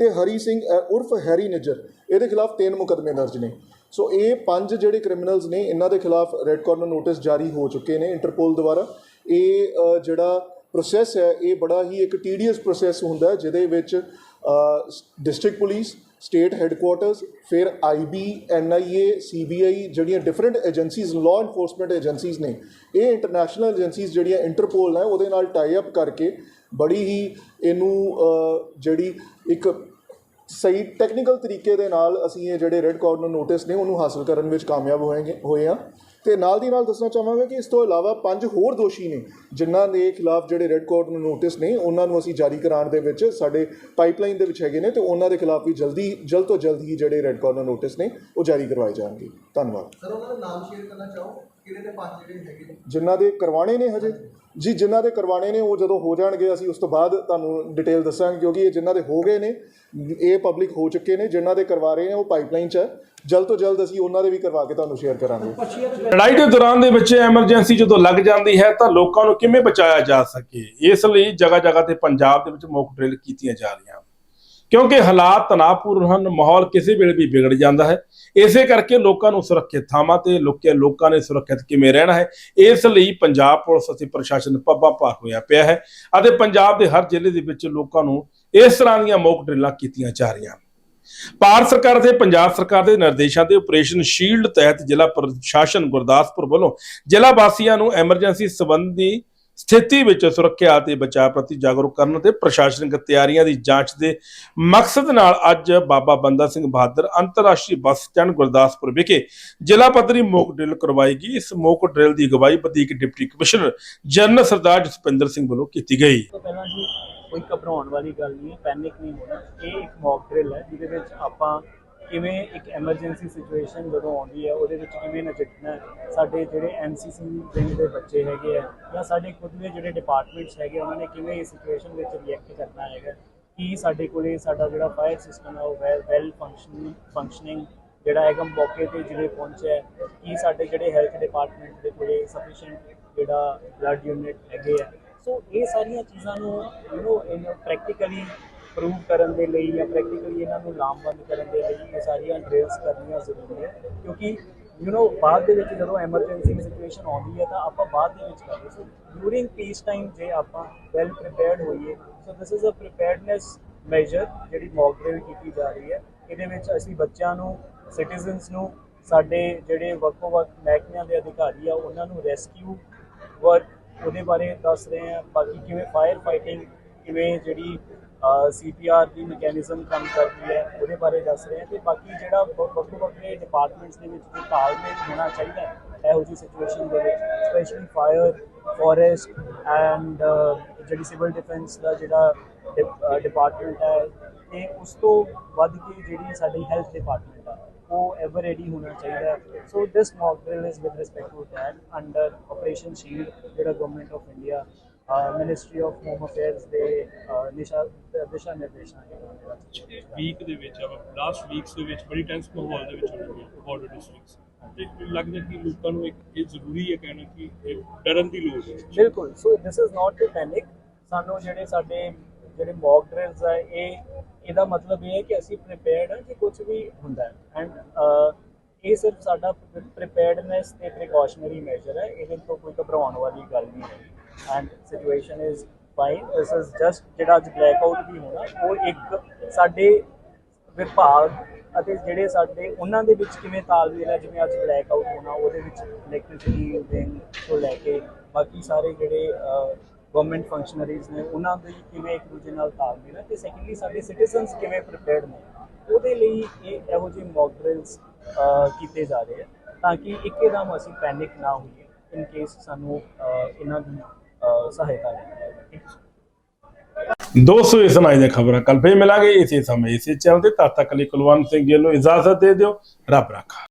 ਤੇ ਹਰੀ ਸਿੰਘ ਉਰਫ ਹੈਰੀ ਨਿੱਜਰ, ਇਹਦੇ ਖਿਲਾਫ ਤਿੰਨ ਮੁਕਦਮੇ ਦਰਜ ਨੇ। ਸੋ ਇਹ ਪੰਜ ਜਿਹੜੇ ਕ੍ਰਿਮੀਨਲਸ ਨੇ, ਇਹਨਾਂ ਦੇ ਖਿਲਾਫ ਰੈੱਡ ਕਾਰਨਰ ਨੋਟਿਸ ਜਾਰੀ ਹੋ ਚੁੱਕੇ ਨੇ ਇੰਟਰਪੋਲ ਦੁਆਰਾ। ਇਹ ਜਿਹੜਾ ਪ੍ਰੋਸੈਸ ਹੈ, ਇਹ ਬੜਾ ਹੀ ਇੱਕ ਟੀਡੀਅਸ ਪ੍ਰੋਸੈਸ ਹੁੰਦਾ ਹੈ, ਜਿਹਦੇ ਵਿੱਚ ਡਿਸਟ੍ਰਿਕਟ ਪੁਲਿਸ ਸਟੇਟ ਹੈੱਡਕੁਆਟਰਸ ਫਿਰ ਆਈਬੀ ਐਨਆਈਏ ਸੀਬੀਆਈ ਜਿਹੜੀਆਂ different agencies law enforcement agencies ਨੇ, ਇਹ ਇੰਟਰਨੈਸ਼ਨਲ ਏਜੰਸੀਜ਼ ਜਿਹੜੀਆਂ ਇੰਟਰਪੋਲ ਹੈ, ਉਹਦੇ ਨਾਲ ਟਾਈ ਅਪ ਕਰਕੇ ਬੜੀ ਹੀ ਇਹਨੂੰ ਜਿਹੜੀ ਇੱਕ ਸਹੀ ਟੈਕਨੀਕਲ ਤਰੀਕੇ ਦੇ ਨਾਲ ਅਸੀਂ ਇਹ ਜਿਹੜੇ ਰੈੱਡ ਕਾਰਨਰ ਨੋਟਿਸ ਨੇ ਉਹਨੂੰ ਹਾਸਲ ਕਰਨ ਵਿੱਚ ਕਾਮਯਾਬ ਹੋਏਗੇ ਹੋਏ ਆ ਤੇ ਨਾਲ ਦੀ ਨਾਲ ਦੱਸਣਾ ਚਾਹਾਂਗਾ ਕਿ ਇਸ ਤੋਂ ਇਲਾਵਾ ਪੰਜ ਹੋਰ ਦੋਸ਼ੀ ਨੇ ਜਿਨ੍ਹਾਂ ਦੇ ਖਿਲਾਫ ਜਿਹੜੇ ਰੈੱਡ ਕਾਰਨਰ ਨੋਟਿਸ ਨੇ ਉਹਨਾਂ ਨੂੰ ਅਸੀਂ ਜਾਰੀ ਕਰਾਉਣ ਦੇ ਵਿੱਚ ਸਾਡੇ ਪਾਈਪਲਾਈਨ ਦੇ ਵਿੱਚ ਹੈਗੇ ਨੇ ਤੇ ਉਹਨਾਂ ਦੇ ਖਿਲਾਫ ਵੀ ਜਲਦੀ ਜਲਦ ਤੋਂ ਜਲਦ ਹੀ ਜਿਹੜੇ ਰੈੱਡ ਕਾਰਨਰ ਨੋਟਿਸ ਨੇ ਉਹ ਜਾਰੀ ਕਰਵਾਏ ਜਾਣਗੇ। ਧੰਨਵਾਦ। ਸਰ ਉਹਨਾਂ ਦਾ ਨਾਮ ਸ਼ੇਅਰ ਕਰਨਾ ਚਾਹੋ? ਕਿਹੜੇ ਦੇ ਪੰਜ ਜਿਹੜੇ ਹੈਗੇ ਜਿਨ੍ਹਾਂ ਦੇ ਕਰਵਾਣੇ ਨੇ ਹਜੇ? ਜੀ, ਜਿਨ੍ਹਾਂ ਦੇ ਕਰਵਾਣੇ ਨੇ, ਉਹ ਜਦੋਂ ਹੋ ਜਾਣਗੇ, ਅਸੀਂ ਉਸ ਤੋਂ ਬਾਅਦ ਤੁਹਾਨੂੰ ਡਿਟੇਲ ਦੱਸਾਂਗੇ, ਕਿਉਂਕਿ ਇਹ ਜਿਨ੍ਹਾਂ ਦੇ ਹੋ ਗਏ ਨੇ, ਇਹ ਪਬਲਿਕ ਹੋ ਚੁੱਕੇ ਨੇ, ਜਿਨ੍ਹਾਂ ਦੇ ਕਰਵਾ ਰਹੇ ਨੇ ਉਹ ਪਾਈਪਲਾਈਨ 'ਚ ਹੈ ਜਲਦ ਤੋਂ ਜਲਦ ਅਸੀਂ ਉਹਨਾਂ ਦੇ ਵੀ ਕਰਵਾ ਕੇ ਤੁਹਾਨੂੰ ਸ਼ੇਅਰ ਕਰਾਂਗੇ। ਲੜਾਈ ਦੇ ਦੌਰਾਨ ਦੇ ਵਿੱਚ ਐਮਰਜੈਂਸੀ ਜਦੋਂ ਲੱਗ ਜਾਂਦੀ ਹੈ, ਤਾਂ ਲੋਕਾਂ ਨੂੰ ਕਿਵੇਂ ਬਚਾਇਆ ਜਾ ਸਕੇ? ਇਸ ਲਈ ਜਗ੍ਹਾ ਜਗ੍ਹਾ ਤੇ ਪੰਜਾਬ ਦੇ ਵਿੱਚ ਮੌਕ ਡਰਿਲ ਕੀਤੀਆਂ ਜਾ ਰਹੀਆਂ। ਕਿਉਂਕਿ ਹਾਲਾਤ ਤਣਾਅਪੂਰਨ ਹਨ, ਮਾਹੌਲ ਕਿਸੇ ਵੇਲੇ ਵੀ ਵਿਗੜ ਜਾਂਦਾ ਹੈ। ਇਸੇ ਕਰਕੇ ਲੋਕਾਂ ਨੂੰ ਸੁਰੱਖਿਅਤ ਥਾਵਾਂ ਤੇ ਲੋਕੇ ਲੋਕਾਂ ਨੇ ਸੁਰੱਖਿਅਤ ਕਿਵੇਂ ਰਹਿਣਾ ਹੈ, ਇਸ ਲਈ ਪੰਜਾਬ ਪੁਲਿਸ ਅਤੇ ਪ੍ਰਸ਼ਾਸਨ ਪੱਬਾਂ ਭਾਰ ਹੋਇਆ ਪਿਆ ਹੈ ਅਤੇ ਪੰਜਾਬ ਦੇ ਹਰ ਜ਼ਿਲ੍ਹੇ ਦੇ ਵਿੱਚ ਲੋਕਾਂ ਨੂੰ ਇਸ ਤਰ੍ਹਾਂ ਦੀਆਂ ਮੌਕ ਡਰਿਲਾਂ ਕੀਤੀਆਂ ਜਾ ਰਹੀਆਂ। ਹਨ ਭਾਰਤ ਸਰਕਾਰ ਤੇ ਪੰਜਾਬ ਸਰਕਾਰ ਦੇ ਨਿਰਦੇਸ਼ਾਂ ਤੇ ਆਪਰੇਸ਼ਨ ਸ਼ੀਲਡ ਤਹਿਤ ਜ਼ਿਲ੍ਹਾ ਪ੍ਰਸ਼ਾਸਨ ਗੁਰਦਾਸਪੁਰ ਵੱਲੋਂ ਜ਼ਿਲ੍ਹਾ ਵਾਸੀਆਂ ਨੂੰ ਐਮਰਜੈਂਸੀ ਸੰਬੰਧੀ ਸਥਿਤੀ ਵਿੱਚ ਸੁਰੱਖਿਆ ਅਤੇ ਬਚਾਅ ਪ੍ਰਤੀ ਜਾਗਰੂਕ ਕਰਨ ਤੇ ਪ੍ਰਸ਼ਾਸਨਿਕ ਤਿਆਰੀਆਂ ਦੀ ਜਾਂਚ ਦੇ ਮਕਸਦ ਨਾਲ ਅੱਜ ਬਾਬਾ ਬੰਦਾ ਸਿੰਘ ਬਹਾਦਰ ਅੰਤਰਰਾਸ਼ਟਰੀ ਬੱਸ ਸਟੈਂਡ ਗੁਰਦਾਸਪੁਰ ਵਿਖੇ ਜ਼ਿਲ੍ਹਾ ਪੱਧਰੀ ਮੋਕ ਡਰਿਲ ਕਰਵਾਈ ਗਈ ਇਸ ਮੋਕ ਡਰਿਲ ਦੀ ਅਗਵਾਈ ਵਧੀਕ deputy commissioner general Sardar Jaspinder Singh ਵੱਲੋਂ ਕੀਤੀ ਗਈ। ਕੋਈ ਘਬਰਾਉਣ ਵਾਲੀ ਗੱਲ ਨਹੀਂ ਹੈ, ਪੈਨਿਕ ਨਹੀਂ ਹੋਣਾ। ਇਹ ਇੱਕ ਮੌਕ ਡਰਿਲ ਹੈ, ਜਿਹਦੇ ਵਿੱਚ ਆਪਾਂ ਕਿਵੇਂ ਇੱਕ ਐਮਰਜੈਂਸੀ ਸਿਚੁਏਸ਼ਨ ਜਦੋਂ ਆਉਂਦੀ ਹੈ, ਉਹਦੇ ਵਿੱਚ ਕਿਵੇਂ ਨਜਿੱਠਣਾ ਸਾਡੇ ਜਿਹੜੇ ਐਨਸੀਸੀ ਵਿੰਗ ਦੇ ਬੱਚੇ ਹੈਗੇ ਆ ਜਾਂ ਸਾਡੇ ਖੁਦ ਦੇ ਜਿਹੜੇ ਡਿਪਾਰਟਮੈਂਟਸ ਹੈਗੇ ਉਹਨਾਂ ਨੇ ਕਿਵੇਂ ਇਸ ਸਿਚੁਏਸ਼ਨ ਵਿੱਚ ਰਿਐਕਟ ਕਰਨਾ ਹੈਗਾ? ਕੀ ਸਾਡੇ ਕੋਲੇ ਸਾਡਾ ਜਿਹੜਾ ਫਾਇਰ ਸਿਸਟਮ ਹੈ ਉਹ ਵੈਲ ਫੰਕਸ਼ਨਿੰਗ ਫੰਕਸ਼ਨਿੰਗ ਜਿਹੜਾ ਹੈਗਾ, ਮੌਕੇ ਤੇ ਜਿਵੇਂ ਪਹੁੰਚਿਆ ਕੀ ਸਾਡੇ ਜਿਹੜੇ ਹੈਲਥ ਡਿਪਾਰਟਮੈਂਟ ਦੇ ਕੋਲੇ ਸਫੀਸ਼ੀਐਂਟ ਜਿਹੜਾ ਬਲੱਡ ਯੂਨਿਟ ਹੈਗੇ ਆ? ਸੋ ਇਹ ਸਾਰੀਆਂ ਚੀਜ਼ਾਂ ਨੂੰ ਯੂ نو ਇਹਨੂੰ ਪ੍ਰੈਕਟੀਕਲੀ ਪ੍ਰੂਵ ਕਰਨ ਦੇ ਲਈ ਜਾਂ ਪ੍ਰੈਕਟੀਕਲੀ ਇਹਨਾਂ ਨੂੰ ਲਾਮਬੰਦ ਕਰਨ ਦੇ ਲਈ ਇਹ ਸਾਰੀਆਂ ਡ੍ਰਿਲਸ ਕਰਨੀਆਂ ਜ਼ਰੂਰੀ ਹੈ। ਕਿਉਂਕਿ ਯੂ نو ਬਾਅਦ ਦੇ ਵਿੱਚ ਜਦੋਂ ਐਮਰਜੈਂਸੀ ਸਿਚੁਏਸ਼ਨ ਆਉਂਦੀ ਹੈ ਤਾਂ ਆਪਾਂ ਬਾਅਦ ਦੇ ਵਿੱਚ ਕਰਦੇ ਸੀ। ਡੂਰਿੰਗ ਪੀਸ ਟਾਈਮ ਜੇ ਆਪਾਂ ਵੈਲ ਪ੍ਰੀਪੇਅਰਡ ਹੋਈਏ so this is a preparedness measure ਜਿਹੜੀ ਮੌਕ ਡਰਿਲ ਕੀਤੀ ਜਾ ਰਹੀ ਹੈ। ਇਹਦੇ ਵਿੱਚ ਅਸੀਂ ਬੱਚਿਆਂ ਨੂੰ ਸਿਟੀਜ਼ਨਸ ਨੂੰ, ਸਾਡੇ ਜਿਹੜੇ ਵੱਖੋ ਵੱਖ ਮਹਿਕਮਿਆਂ ਦੇ ਅਧਿਕਾਰੀ ਆ, ਉਹਨਾਂ ਨੂੰ ਰੈਸਕਿਊ ਵਰਕ ਉਹਦੇ ਬਾਰੇ ਦੱਸ ਰਹੇ ਹਾਂ। ਬਾਕੀ ਕਿਵੇਂ ਫਾਇਰ ਫਾਈਟਿੰਗ ਕਿਵੇਂ ਜਿਹੜੀ ਸੀਪੀਆਰ ਦੀ ਮੈਕੈਨਿਜ਼ਮ ਕੰਮ ਕਰਦੀ ਹੈ, ਉਹਦੇ ਬਾਰੇ ਦੱਸ ਰਹੇ ਹਾਂ ਤੇ ਬਾਕੀ ਜਿਹੜਾ ਵੱਖੋ ਵੱਖਰੇ ਡਿਪਾਰਟਮੈਂਟਸ ਦੇ ਵਿੱਚ ਜੋ ਤਾਲਮੇਲ ਹੋਣਾ ਚਾਹੀਦਾ ਹੈ, ਇਹੋ ਜਿਹੀ ਸਿਚੁਏਸ਼ਨ ਦੇ ਵਿੱਚ ਸਪੈਸ਼ਲੀ ਫਾਇਰ ਫੋਰੈਸਟ ਐਂਡ ਜਿਹੜੀ ਸਿਵਲ ਡਿਫੈਂਸ ਦਾ ਜਿਹੜਾ ਡਿਪਾਰਟਮੈਂਟ ਹੈ, ਤੇ ਉਸ ਤੋਂ ਵੱਧ ਕੇ ਜਿਹੜੀ ਸਾਡੀ ਹੈਲਥ ਡਿਪਾਰਟਮੈਂਟ ਆ ਉਹ ਐਵਰ ਰੈਡੀ ਹੋਣਾ ਚਾਹੀਦਾ so this mock drill is with respect to that under operation shield ਜਿਹੜਾ government of India ministry of home affairs ਦੇ ਨਿਸ਼ਾ ਦਿਸ਼ਾ ਨਿਰਦੇਸ਼ਾਂ ਦੇ ਵੀਕ ਦੇ ਵਿੱਚ ਲਾਸਟ ਵੀਕਸ ਦੇ ਵਿੱਚ ਬੜੀ ਟੈਂਸ ਮਾਹੌਲ ਦੇ ਵਿੱਚ ਹੋਣੀ ਬਾਰਡਰ ਡਿਸਟ੍ਰਿਕਟਸ ਤੇ ਲੱਗਦਾ ਕਿ ਲੋਕਾਂ ਨੂੰ ਇੱਕ ਇਹ ਜ਼ਰੂਰੀ ਹੈ ਕਹਿਣਾ ਕਿ ਇਹ ਡਰਨ ਦੀ ਲੋੜ ਹੈ। ਬਿਲਕੁਲ so this is not to panic ਸਾਨੂੰ ਜਿਹੜੇ ਸਾਡੇ ਜਿਹੜੇ ਮੌਕ ਡਰਿਲਸ ਹੈ ਇਹ ਇਹਦਾ ਮਤਲਬ ਇਹ ਹੈ ਕਿ ਅਸੀਂ ਪ੍ਰੀਪੇਅਰਡ ਹਾਂ ਕਿ ਕੁਝ ਵੀ ਹੁੰਦਾ ਹੈ। ਐਂਡ ਇਹ ਸਿਰਫ ਸਾਡਾ ਪ੍ਰੀਪੇਅਰਡਨੈਸ ਤੇ ਪ੍ਰੀਕਾਸ਼ਨਰੀ ਮੈਜਰ ਹੈ ਇਹਦੇ ਤੋਂ ਕੋਈ ਘਬਰਾਉਣ ਵਾਲੀ ਗੱਲ ਨਹੀਂ ਹੈ। And situation is fine this is just ਜਿਹੜਾ ਅੱਜ ਬਲੈਕ ਆਊਟ ਵੀ ਹੋਣਾ, ਉਹ ਇੱਕ ਸਾਡੇ ਵਿਭਾਗ ਅਤੇ ਜਿਹੜੇ ਸਾਡੇ, ਉਹਨਾਂ ਦੇ ਵਿੱਚ ਕਿਵੇਂ ਤਾਲਮੇਲ ਹੈ, ਜਿਵੇਂ ਅੱਜ ਬਲੈਕ ਆਊਟ ਹੋਣਾ, ਉਹਦੇ ਵਿੱਚ ਇਲੈਕਟ੍ਰਿਸਿਟੀ ਵਿੰਗ ਤੋਂ ਲੈ ਕੇ ਬਾਕੀ ਸਾਰੇ ਜਿਹੜੇ ਗਵਰਨਮੈਂਟ ਫੰਕਸ਼ਨਰੀਜ਼ ਨੇ, ਉਹਨਾਂ ਦੇ ਕਿਵੇਂ ਇੱਕ ਦੂਜੇ ਨਾਲ ਤਾਲਮੇਲ ਹੈ ਤੇ ਸੈਕੰਡਲੀ ਸਾਡੇ ਸਿਟੀਜ਼ਨਸ ਕਿਵੇਂ ਪ੍ਰੀਪੇਅਰਡ ਨੇ, ਉਹਦੇ ਲਈ ਇਹ ਇਹੋ ਜਿਹੇ ਮੌਕ ਡਰਿਲਸ ਕੀਤੇ ਜਾ ਰਹੇ ਆ, ਤਾਂ ਕਿ ਇੱਕਦਮ ਅਸੀਂ ਪੈਨਿਕ ਨਾ ਹੋਈਏ ਇਨ ਕੇਸ ਸਾਨੂੰ ਇਹਨਾਂ ਦੀ ਸਹਾਇਤਾ ਲੈਣੀ ਦੋਸਤੋ, ਇਸ ਨਾਲ ਦੀਆਂ ਖਬਰਾਂ ਕੱਲ ਫੇਰ ਮਿਲਾਂਗੇ। ਇਸੇ ਸਮੇਂ ਇਸੇ ਚੈਨਲ ਤੇ ਤਦ ਤੱਕ ਲਈ ਕੁਲਵੰਤ ਸਿੰਘ ਗਿੱਲ ਨੂੰ ਇਜਾਜ਼ਤ ਦੇ ਦਿਓ। ਰੱਬ ਰਾਖਾ।